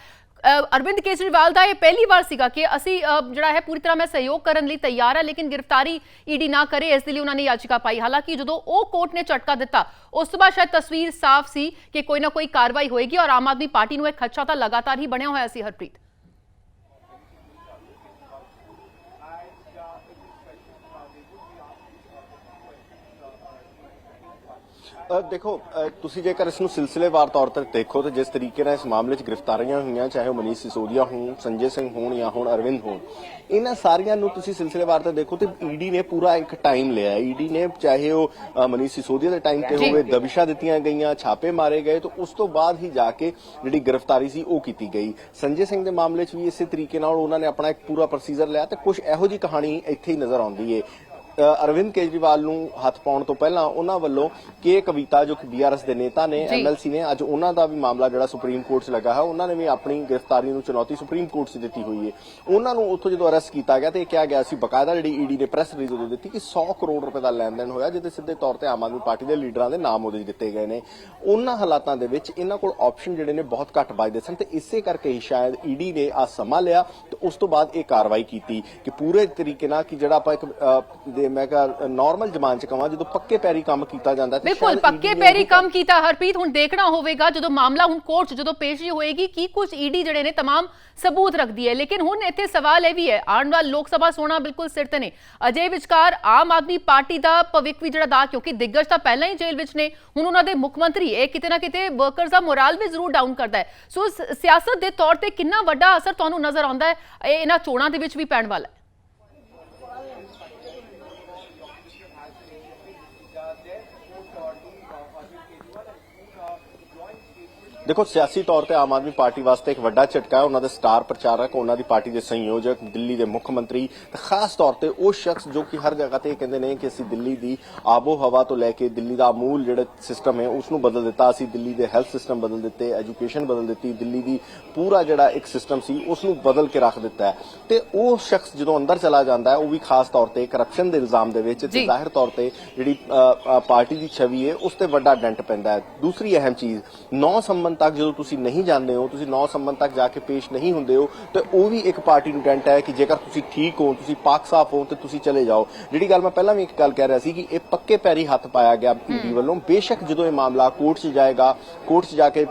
ਅਰਵਿੰਦ ਕੇਜਰੀਵਾਲ ਦਾ ਇਹ ਪਹਿਲੀ ਵਾਰ ਸੀਗਾ ਕਿ ਅਸੀਂ ਜਿਹੜਾ ਹੈ ਪੂਰੀ ਤਰ੍ਹਾਂ ਮੈਂ ਸਹਿਯੋਗ ਕਰਨ ਲਈ ਤਿਆਰ ਹਾਂ, ਲੇਕਿਨ ਗ੍ਰਿਫਤਾਰੀ ਈਡੀ ਨਾ ਕਰੇ, ਇਸ ਦੇ ਲਈ ਉਹਨਾਂ ਨੇ ਯਾਚਿਕਾ ਪਾਈ। ਹਾਲਾਂਕਿ ਜਦੋਂ ਉਹ ਕੋਰਟ ਨੇ ਝਟਕਾ ਦਿੱਤਾ, ਉਸ ਤੋਂ ਬਾਅਦ ਸ਼ਾਇਦ ਤਸਵੀਰ ਸਾਫ਼ ਸੀ ਕਿ ਕੋਈ ਨਾ ਕੋਈ ਕਾਰਵਾਈ ਹੋਏਗੀ ਔਰ ਆਮ ਆਦਮੀ ਪਾਰਟੀ ਨੂੰ ਇਹ ਖਦਸ਼ਾ ਤਾਂ ਲਗਾਤਾਰ ਹੀ ਬਣਿਆ ਹੋਇਆ ਸੀ, ਹਰਪ੍ਰੀਤ। ਦੇਖੋ ਤੁਸੀਂ ਜੇਕਰ ਇਸ ਨੂੰ ਸਿਲਸਿਲੇਵਾਰ ਤੌਰ ਤੇ ਦੇਖੋ ਤਾਂ ਜਿਸ ਤਰੀਕੇ ਨਾਲ ਇਸ ਮਾਮਲੇ 'ਚ ਗ੍ਰਿਫਤਾਰੀਆਂ ਹੋਈਆਂ ਚਾਹੇ ਉਹ ਮਨੀਸ਼ ਸਿਸੋਦੀਆ ਹੋਣ ਸੰਜੇ ਸਿੰਘ ਹੋਣ ਜਾਂ ਹੁਣ ਅਰਵਿੰਦ ਹੋਣ ਇਹਨਾਂ ਸਾਰੀਆਂ ਨੂੰ ਤੁਸੀਂ ਸਿਲਸਿਲੇਵਾਰ ਤੇ ਦੇਖੋ ਤੇ ਈਡੀ ਨੇ ਪੂਰਾ ਇੱਕ ਟਾਈਮ ਲਿਆ। ਈਡੀ ਨੇ ਚਾਹੇ ਉਹ ਮਨੀਸ਼ ਸਿਸੋਦੀਆ ਦੇ ਟਾਈਮ ਤੇ। ਹੋਵੇ ਦਬਿਸ਼ਾਂ ਦਿੱਤੀਆਂ ਗਈਆਂ ਛਾਪੇ ਮਾਰੇ ਗਏ ਤਾਂ ਉਸ ਤੋਂ ਬਾਅਦ ਹੀ ਜਾ ਕੇ ਜਿਹੜੀ ਗ੍ਰਿਫਤਾਰੀ ਸੀ ਉਹ ਕੀਤੀ ਗਈ। ਸੰਜੇ ਸਿੰਘ ਦੇ ਮਾਮਲੇ 'ਚ ਵੀ ਇਸੇ ਤਰੀਕੇ ਨਾਲ ਉਹਨਾਂ ਨੇ ਆਪਣਾ ਇੱਕ ਪੂਰਾ ਪ੍ਰੋਸੀਜਰ ਲਿਆ ਤੇ ਕੁਝ ਇਹੋ ਜੀ ਕਹਾਣੀ ਇੱਥੇ ਹੀ ਨਜ਼ਰ ਆਉਂਦੀ ਏ। ਅਰਵਿੰਦ ਕੇਜਰੀਵਾਲ ਨੂੰ ਹੱਥ ਪਾਉਣ ਤੋਂ ਪਹਿਲਾਂ ਉਹਨਾਂ ਵੱਲੋਂ ਕੇ ਕਵਿਤਾ ਜੋ ਕਿ ਬੀਆਰਐਸ ਦੇ ਨੇਤਾ ਨੇ। ਐਮਐਲਸੀ ਨੇ ਅੱਜ ਉਹਨਾਂ ਦਾ ਵੀ ਮਾਮਲਾ ਜਿਹੜਾ ਸੁਪਰੀਮ ਕੋਰਟ 'ਚ ਲੱਗਾ ਹੈ ਉਹਨਾਂ ਨੇ ਵੀ ਆਪਣੀ ਗ੍ਰਿਫਤਾਰੀ ਨੂੰ ਚੁਣੌਤੀ ਸੁਪਰੀਮ ਕੋਰਟ 'ਚ ਦਿੱਤੀ ਹੋਈ ਹੈ ਉਹਨਾਂ ਨੂੰ ਉੱਥੋਂ ਜਦੋਂ ਅਰੈਸਟ ਕੀਤਾ ਗਿਆ ਤੇ ਇਹ ਕਿਹਾ ਗਿਆ ਸੀ ਬਕਾਇਦਾ ਜਿਹੜੀ ਈਡੀ ਨੇ ਪ੍ਰੈਸ ਰਿਲੀਜ਼ ਉਦੋਂ ਦਿੱਤੀ ਕਿ 100 ਕਰੋੜ ਰੁਪਏ ਦਾ ਲੈਣ ਦੇਣ ਹੋਇਆ ਜਿਹਦੇ ਸਿੱਧੇ ਤੌਰ ਤੇ ਆਮ ਆਦਮੀ ਪਾਰਟੀ ਦੇ ਲੀਡਰਾਂ ਦੇ ਨਾਮ ਉਹਦੇ ਦਿੱਤੇ ਗਏ ਨੇ ਉਹਨਾਂ ਹਾਲਾਤਾਂ ਦੇ ਵਿੱਚ ਇਹਨਾਂ ਕੋਲ ਆਪਸ਼ਨ ਜਿਹੜੇ ਨੇ ਬਹੁਤ ਘੱਟ ਬਚਦੇ ਸਨ ਤੇ ਇਸੇ ਕਰਕੇ ਹੀ ਸ਼ਾਇਦ ਈਡੀ ਨੇ ਆ ਸਮਾਂ ਲਿਆ ਤੇ ਉਸ ਤੋਂ ਬਾਅਦ ਇਹ ਕਾਰਵਾਈ ਕੀਤੀ ਕਿ ਪੂਰੇ ਤਰੀਕੇ ਨਾਲ ਕਿ ਜਿਹੜਾ ਆਪਾਂ ਇੱਕ ਦੇ ਮੈਂ ਕਿਹਾ ਨਾਰਮਲ ਜ਼ਮਾਨ ਚ ਕਵਾਂ ਜਦੋਂ ਪੱਕੇ ਪੈਰੀ ਕੰਮ ਕੀਤਾ ਜਾਂਦਾ ਤੇ ਬਿਲਕੁਲ ਸ਼ਾਇਦ ਪੱਕੇ ED ਨੇ ਪੈਰੀ ਉਹੀ ਕੰਮ ਕੀਤਾ ਹਰਪ੍ਰੀਤ ਹੁਣ ਦੇਖਣਾ ਹੋਵੇਗਾ ਜਦੋਂ ਮਾਮਲਾ ਹੁਣ ਕੋਰਟ 'ਚ ਜਦੋਂ ਪੇਸ਼ੀ ਹੋਏਗੀ ਕੀ ਕੁਝ ਈਡੀ ਜਿਹੜੇ ਨੇ तमाम ਸਬੂਤ ਰੱਖਦੀ ਹੈ ਲੇਕਿਨ ਹੁਣ ਇੱਥੇ ਸਵਾਲ ਇਹ ਵੀ ਹੈ ਆਉਣ ਵਾਲਾ ਲੋਕ ਸਭਾ ਸੋਣਾ ਬਿਲਕੁਲ ਸਿਰ ਤੇ ਨੇ ਅਜੇ ਵਿਚਕਾਰ ਆਮ ਆਦਮੀ ਪਾਰਟੀ ਦਾ ਭਵਿੱਖ ਵੀ ਜਿਹੜਾ ਦਾ ਕਿਉਂਕਿ ਦਿੱਗਜ ਤਾਂ ਪਹਿਲਾਂ ਹੀ ਜੇਲ੍ਹ ਵਿੱਚ ਨੇ ਹੁਣ ਉਹਨਾਂ ਦੇ ਮੁੱਖ ਮੰਤਰੀ ਇਹ ਕਿਤੇ ਨਾ ਕਿਤੇ ਵਰਕਰਸ ਦਾ ਮੋਰਲ ਵੀ ਜ਼ਰੂਰ ਡਾਊਨ ਕਰਦਾ ਹੈ ਸੋ ਸ- ਸਿਆਸਤ ਦੇ ਤੌਰ ਤੇ ਕਿੰਨਾ ਵੱਡਾ ਅਸਰ ਤੁਹਾਨੂੰ ਨਜ਼ਰ ਆਉਂਦਾ ਹੈ ਇਹ ਇਹਨਾਂ ਚੋਣਾਂ ਦੇ ਵਿੱਚ ਵੀ ਪੈਣ ਵਾਲਾ ਹੈ ਦੇਖੋ ਸਿਆਸੀ ਤੌਰ ਤੇ ਆਮ ਆਦਮੀ ਪਾਰਟੀ ਵਾਸਤੇ ਇੱਕ ਵੱਡਾ ਝਟਕਾ ਹੈ ਉਹਨਾਂ ਦੇ ਸਟਾਰ ਪ੍ਰਚਾਰਕ ਉਹਨਾਂ ਦੀ ਪਾਰਟੀ ਦੇ ਸੰਯੋਜਕ ਦਿੱਲੀ ਦੇ ਮੁੱਖ ਮੰਤਰੀ। ਤੇ ਖਾਸ ਤੌਰ ਤੇ ਉਹ ਸ਼ਖਸ ਜੋ ਕਿ ਹਰ ਜਗ੍ਹਾ ਤੇ ਕਹਿੰਦੇ ਨੇ ਕਿ ਅਸੀਂ ਦਿੱਲੀ ਦੀ ਆਬੋ ਹਵਾ ਤੋਂ ਲੈ ਕੇ ਦਿੱਲੀ ਦਾ ਮੂਲ ਜਿਹੜਾ ਸਿਸਟਮ ਹੈ ਉਸ ਨੂੰ ਬਦਲ ਦਿੱਤਾ। ਅਸੀਂ ਦਿੱਲੀ ਦੇ ਹੈਲਥ ਸਿਸਟਮ ਬਦਲ ਦਿੱਤੇ ਐਜੂਕੇਸ਼ਨ ਬਦਲ ਦਿੱਤੀ ਦਿੱਲੀ ਦੀ ਪੂਰਾ ਜਿਹੜਾ ਇੱਕ ਸਿਸਟਮ ਸੀ ਉਸ ਨੂੰ ਬਦਲ ਕੇ ਰੱਖ ਦਿੱਤਾ ਹੈ। ਤੇ ਉਹ ਸ਼ਖਸ ਜਦੋਂ ਅੰਦਰ ਚਲਾ ਜਾਂਦਾ ਹੈ ਉਹ ਵੀ ਖਾਸ ਤੌਰ ਤੇ ਕਰਪਸ਼ਨ ਦੇ ਇਲਜ਼ਾਮ ਦੇ ਵਿੱਚ ਤੇ। ਜ਼ਾਹਿਰ ਤੌਰ ਤੇ ਜਿਹੜੀ ਪਾਰਟੀ ਦੀ ਛਵੀ ਹੈ ਉਸ ਤੇ ਵੱਡਾ ਡੈਂਟ ਪੈਂਦਾ ਹੈ। ਦੂਸਰੀ ਅਹਿਮ ਚੀਜ਼ 9 ਸੰਬੰਧ ਤੱਕ ਜਦੋਂ ਤੁਸੀਂ ਨਹੀਂ ਜਾਂਦੇ ਹੋ ਤੁਸੀਂ 9 ਸੰਬੰਧ ਤੱਕ ਜਾ ਕੇ ਪੇਸ਼ ਨਹੀਂ ਹੁੰਦੇ ਹੋ ਤੇ ਉਹ ਵੀ ਇੱਕ ਪਾਰਟੀ ਨੂੰ ਡੈਂਟ ਹੈ ਕਿ ਜੇਕਰ ਤੁਸੀਂ ਠੀਕ ਹੋ ਤੁਸੀਂ ਪਾਕ ਸਾਫ਼ ਹੋ ਤੇ ਤੁਸੀਂ ਚਲੇ ਜਾਓ। ਜਿਹੜੀ ਗੱਲ ਮੈਂ ਪਹਿਲਾਂ ਵੀ ਇੱਕ ਗੱਲ ਕਹਿ ਰਿਹਾ ਸੀ ਕਿ ਇਹ ਪੱਕੇ ਪੈਰੀ ਹੱਥ ਪਾਇਆ ਗਿਆ ਈਡੀ ਵੱਲੋਂ। ਬੇਸ਼ੱਕ ਜਦੋਂ ਇਹ ਮਾਮਲਾ ਕੋਰਟ 'ਚ ਜਾਏਗਾ ਕੋਰਟ 'ਚ ਜਾ ਕੇ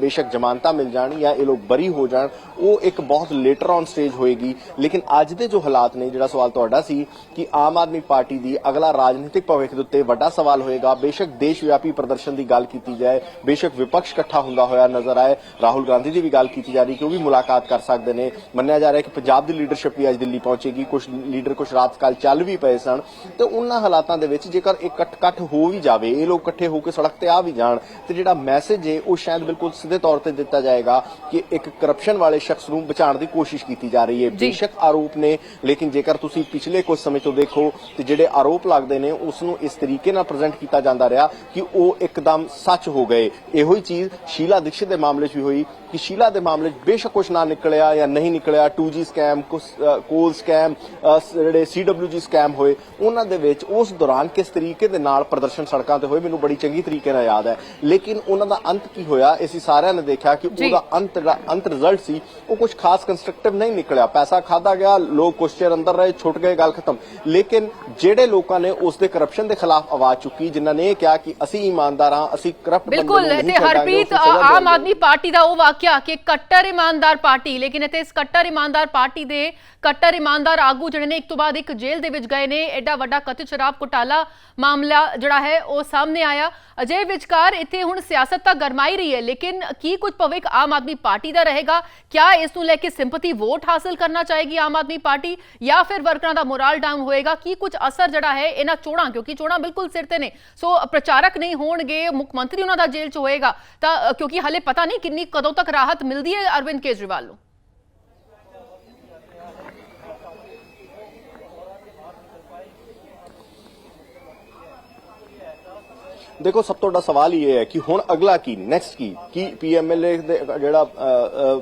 ਬੇਸ਼ੱਕ ਜ਼ਮਾਨਤਾਂ ਮਿਲ ਜਾਣ ਜਾਂ ਇਹ ਲੋਕ ਬਰੀ ਹੋ ਜਾਣ ਉਹ ਇੱਕ ਬਹੁਤ ਲੇਟਰ ਔਨ ਸਟੇਜ ਹੋਏਗੀ। ਲੇਕਿਨ ਅੱਜ ਦੇ ਜੋ ਹਾਲਾਤ ਨੇ ਜਿਹੜਾ ਸਵਾਲ ਤੁਹਾਡਾ ਸੀ ਕਿ ਆਮ ਆਦਮੀ ਪਾਰਟੀ ਦੀ ਅਗਲਾ ਰਾਜਨੀਤਿਕ ਭਵਿੱਖ ਦੇ ਉੱਤੇ ਵੱਡਾ ਸਵਾਲ ਹੋਏਗਾ। ਬੇਸ਼ੱਕ ਦੇਸ਼ ਵਿਆਪੀ ਪ੍ਰਦਰਸ਼ਨ ਦੀ ਗੱਲ ਕੀਤੀ ਜਾਏ ਬੇਸ਼ੱਕ ਵਿਪਕਸ਼ ਇਕੱਠਾ ਹੁੰਦਾ ਹੋਇਆ ਨਜ਼ਰ ਆਏ ਰਾਹੁਲ ਗਾਂਧੀ ਦੀ ਵੀ ਗੱਲ ਕੀਤੀ ਜਾ ਰਹੀ ਕਿ ਉਹ ਵੀ ਮੁਲਾਕਾਤ ਕਰ ਸਕਦੇ ਨੇ। ਮੰਨਿਆ ਜਾ ਰਿਹਾ ਕਿ ਪੰਜਾਬ ਦੀ ਲੀਡਰਸ਼ਿਪ ਵੀ ਅੱਜ ਦਿੱਲੀ ਪਹੁੰਚੇਗੀ। ਕੁਝ ਲੀਡਰ ਕੁਝ ਰਾਤ ਕੱਲ ਚੱਲ ਵੀ ਪਏ ਸਨ। ਤੇ ਉਹਨਾਂ ਹਾਲਾਤਾਂ ਦੇ ਵਿੱਚ ਜੇਕਰ ਇੱਕ ਇਕੱਠ ਹੋ ਵੀ ਜਾਵੇ ਇਹ ਲੋਕ ਇਕੱਠੇ ਹੋ ਕੇ ਸੜਕ ਤੇ ਆ ਵੀ ਜਾਣ ਤੇ ਜਿਹੜਾ ਮੈਸੇਜ ਹੈ ਉਹ ਸ਼ਾਇਦ ਬਿਲਕੁਲ ਸਿੱਧੇ ਤੌਰ ਤੇ ਦਿੱਤਾ ਜਾਏਗਾ ਕਿ ਇੱਕ ਕਰਪਸ਼ਨ ਵਾਲੇ ਸ਼ਖਸ ਨੂੰ ਬਚਾਉਣ ਦੀ ਕੋਸ਼ਿਸ਼ ਕੀਤੀ ਜਾ ਰਹੀ ਹੈ। ਬੇਸ਼ੱਕ ਆਰੋਪ ਨੇ ਲੇਕਿਨ ਜੇਕਰ ਤੁਸੀਂ ਪਿਛਲੇ ਕੁਝ ਸਮੇਂ ਤੋਂ ਦੇਖੋ ਤੇ ਜਿਹੜੇ ਆਰੋਪ ਲੱਗਦੇ ਨੇ ਉਸ ਨੂੰ ਇਸ ਤਰੀਕੇ ਨਾਲ ਪ੍ਰੈਜ਼ੈਂਟ ਕੀਤਾ ਜਾਂਦਾ ਰਿਹਾ ਕਿ ਉਹ ਇੱਕਦਮ ਸੱਚ ਹੋ ਗਏ। ਇਹੋ ਹੀ ਚੀਜ਼ ਸ਼ੀਲਾ ਦੀਕਸ਼ਿਤ ਦੇ ਮਾਮਲੇ 'ਚ ਵੀ ਹੋਈ ਕਿ ਸ਼ੀਲਾ ਦੇ ਮਾਮਲੇ 'ਚ ਬੇਸ਼ੱਕ ਕੁਝ ਨਾ ਨਿਕਲਿਆ ਜਾਂ ਨਹੀਂ ਨਿਕਲਿਆ 2G ਸਕੈਮ ਕੋਲ ਸਕੈਮ ਜਿਹੜੇ CWG ਸਕੈਮ ਹੋਏ ਉਹਨਾਂ ਦੇ ਵਿੱਚ ਉਸ ਦੌਰਾਨ ਕਿਸ ਤਰੀਕੇ ਦੇ ਨਾਲ ਪ੍ਰਦਰਸ਼ਨ ਸੜਕਾਂ ਤੇ ਹੋਏ ਮੈਨੂੰ ਬੜੀ ਚੰਗੀ ਤਰੀਕੇ ਨਾਲ ਯਾਦ ਹੈ। ਲੇਕਿਨ ਉਹਨਾਂ ਦਾ ਅੰਤ ਕੀ ਹੋਇਆ ਅਸੀਂ ਸਾਰਿਆਂ ਨੇ ਦੇਖਿਆ ਕਿ। ਉਹਦਾ ਅੰਤ ਜਿਹੜਾ ਅੰਤ ਰਿਜ਼ਲਟ ਸੀ ਉਹ ਕੁਝ ਖਾਸ ਕੰਸਟਰਕਟਿਵ ਨਹੀਂ ਨਿਕਲਿਆ। ਪੈਸਾ ਖਾਦਾ ਗਿਆ ਲੋਕ ਕੁਛ ਚਿਰ ਅੰਦਰ ਰਹੇ ਛੁੱਟ ਗਏ ਗੱਲ ਖਤਮ। ਲੇਕਿਨ ਜਿਹੜੇ ਲੋਕਾਂ ਨੇ ਉਸ ਦੇ ਕਰਪਸ਼ਨ ਦੇ ਖਿਲਾਫ ਆਵਾਜ਼ ਚੁੱਕੀ ਜਿਨ੍ਹਾਂ ਨੇ ਇਹ ਕਿਹਾ ਕਿ ਅਸੀਂ ਇਮਾਨਦਾਰ ਹਾਂ ਅਸੀਂ ਕਰਪਟ ਬਿਲਕੁਲ ਤੇ ਹਰਪ੍ਰੀਤ ਆਮ ਆਦਮੀ ਪਾਰਟੀ ਦਾ ਉਹ ਵਾਕਿਆ ਕਿ ਕੱਟਰ ਇਮਾਨਦਾਰ ਪਾਰਟੀ ਲੇਕਿਨ ਇੱਥੇ ਇਸ ਕੱਟਰ ਇਮਾਨਦਾਰ ਪਾਰਟੀ ਦੇ ਕੱਟਰ ਇਮਾਨਦਾਰ ਆਗੂ ਜਿਹੜੇ ਨੇ ਇੱਕ ਤੋਂ ਬਾਅਦ ਇੱਕ ਜੇਲ੍ਹ ਦੇ ਵਿੱਚ ਗਏ ਨੇ। ਐਡਾ ਵੱਡਾ ਕਥਿਤ ਸ਼ਰਾਬ ਘੁਟਾਲਾ ਮਾਮਲਾ ਜਿਹੜਾ ਹੈ ਉਹ ਸਾਹਮਣੇ ਆਇਆ। ਅਜੇ ਵਿਚਕਾਰ ਇੱਥੇ ਹੁਣ ਸਿਆਸਤ ਤਾਂ ਗਰਮਾਈ ਰਹੀ ਹੈ ਲੇਕਿਨ ਕੀ ਕੁਝ ਭਵਿੱਖ ਆਮ ਆਦਮੀ ਪਾਰਟੀ ਦਾ ਰਹੇਗਾ? ਕਿਆ ਇਸ ਨੂੰ ਲੈ ਕੇ ਸਿੰਪਥੀ ਵੋਟ ਹਾਸਲ ਕਰਨਾ ਚਾਹੇਗੀ ਆਮ ਆਦਮੀ ਪਾਰਟੀ? ਜਾਂ ਫਿਰ ਵਰਕਰਾਂ ਦਾ ਮੋਰਲ ਡਾਊਨ ਹੋਏਗਾ? ਕੀ ਕੁਝ ਅਸਰ ਜਿਹੜਾ ਹੈ ਇਹਨਾਂ ਚੋਣਾਂ ਕਿਉਂਕਿ ਚੋਣਾਂ ਬਿਲਕੁਲ ਸਿਰ ਤੇ ਨੇ। ਸੋ ਪ੍ਰਚਾਰਕ ਨਹੀਂ ਹੋਣਗੇ ਮੁੱਖ ਮੰਤਰੀ ਉਹਨਾਂ ਦਾ ਜੇਲ੍ਹ 'ਚ ਹੋਏਗਾ। ਤਾਂ ਕਿਉਂਕਿ ਹਲੇ ਪਤਾ ਨਹੀਂ ਕਿੰਨੀ ਕਦੋਂ ਤੱਕ ਰਾਹਤ ਮਿਲਦੀ ਹੈ ਅਰਵਿੰਦ ਕੇਜਰੀਵਾਲ ਨੂੰ। ਦੇਖੋ ਸਭ ਤੋਂ ਵੱਡਾ ਸਵਾਲ ਇਹ ਹੈ ਕਿ ਹੁਣ ਅਗਲਾ ਕੀ ਨੈਕਸਟ ਕੀ? ਕੀ ਪੀਐਮਐਲਏ ਦੇ ਜਿਹੜਾ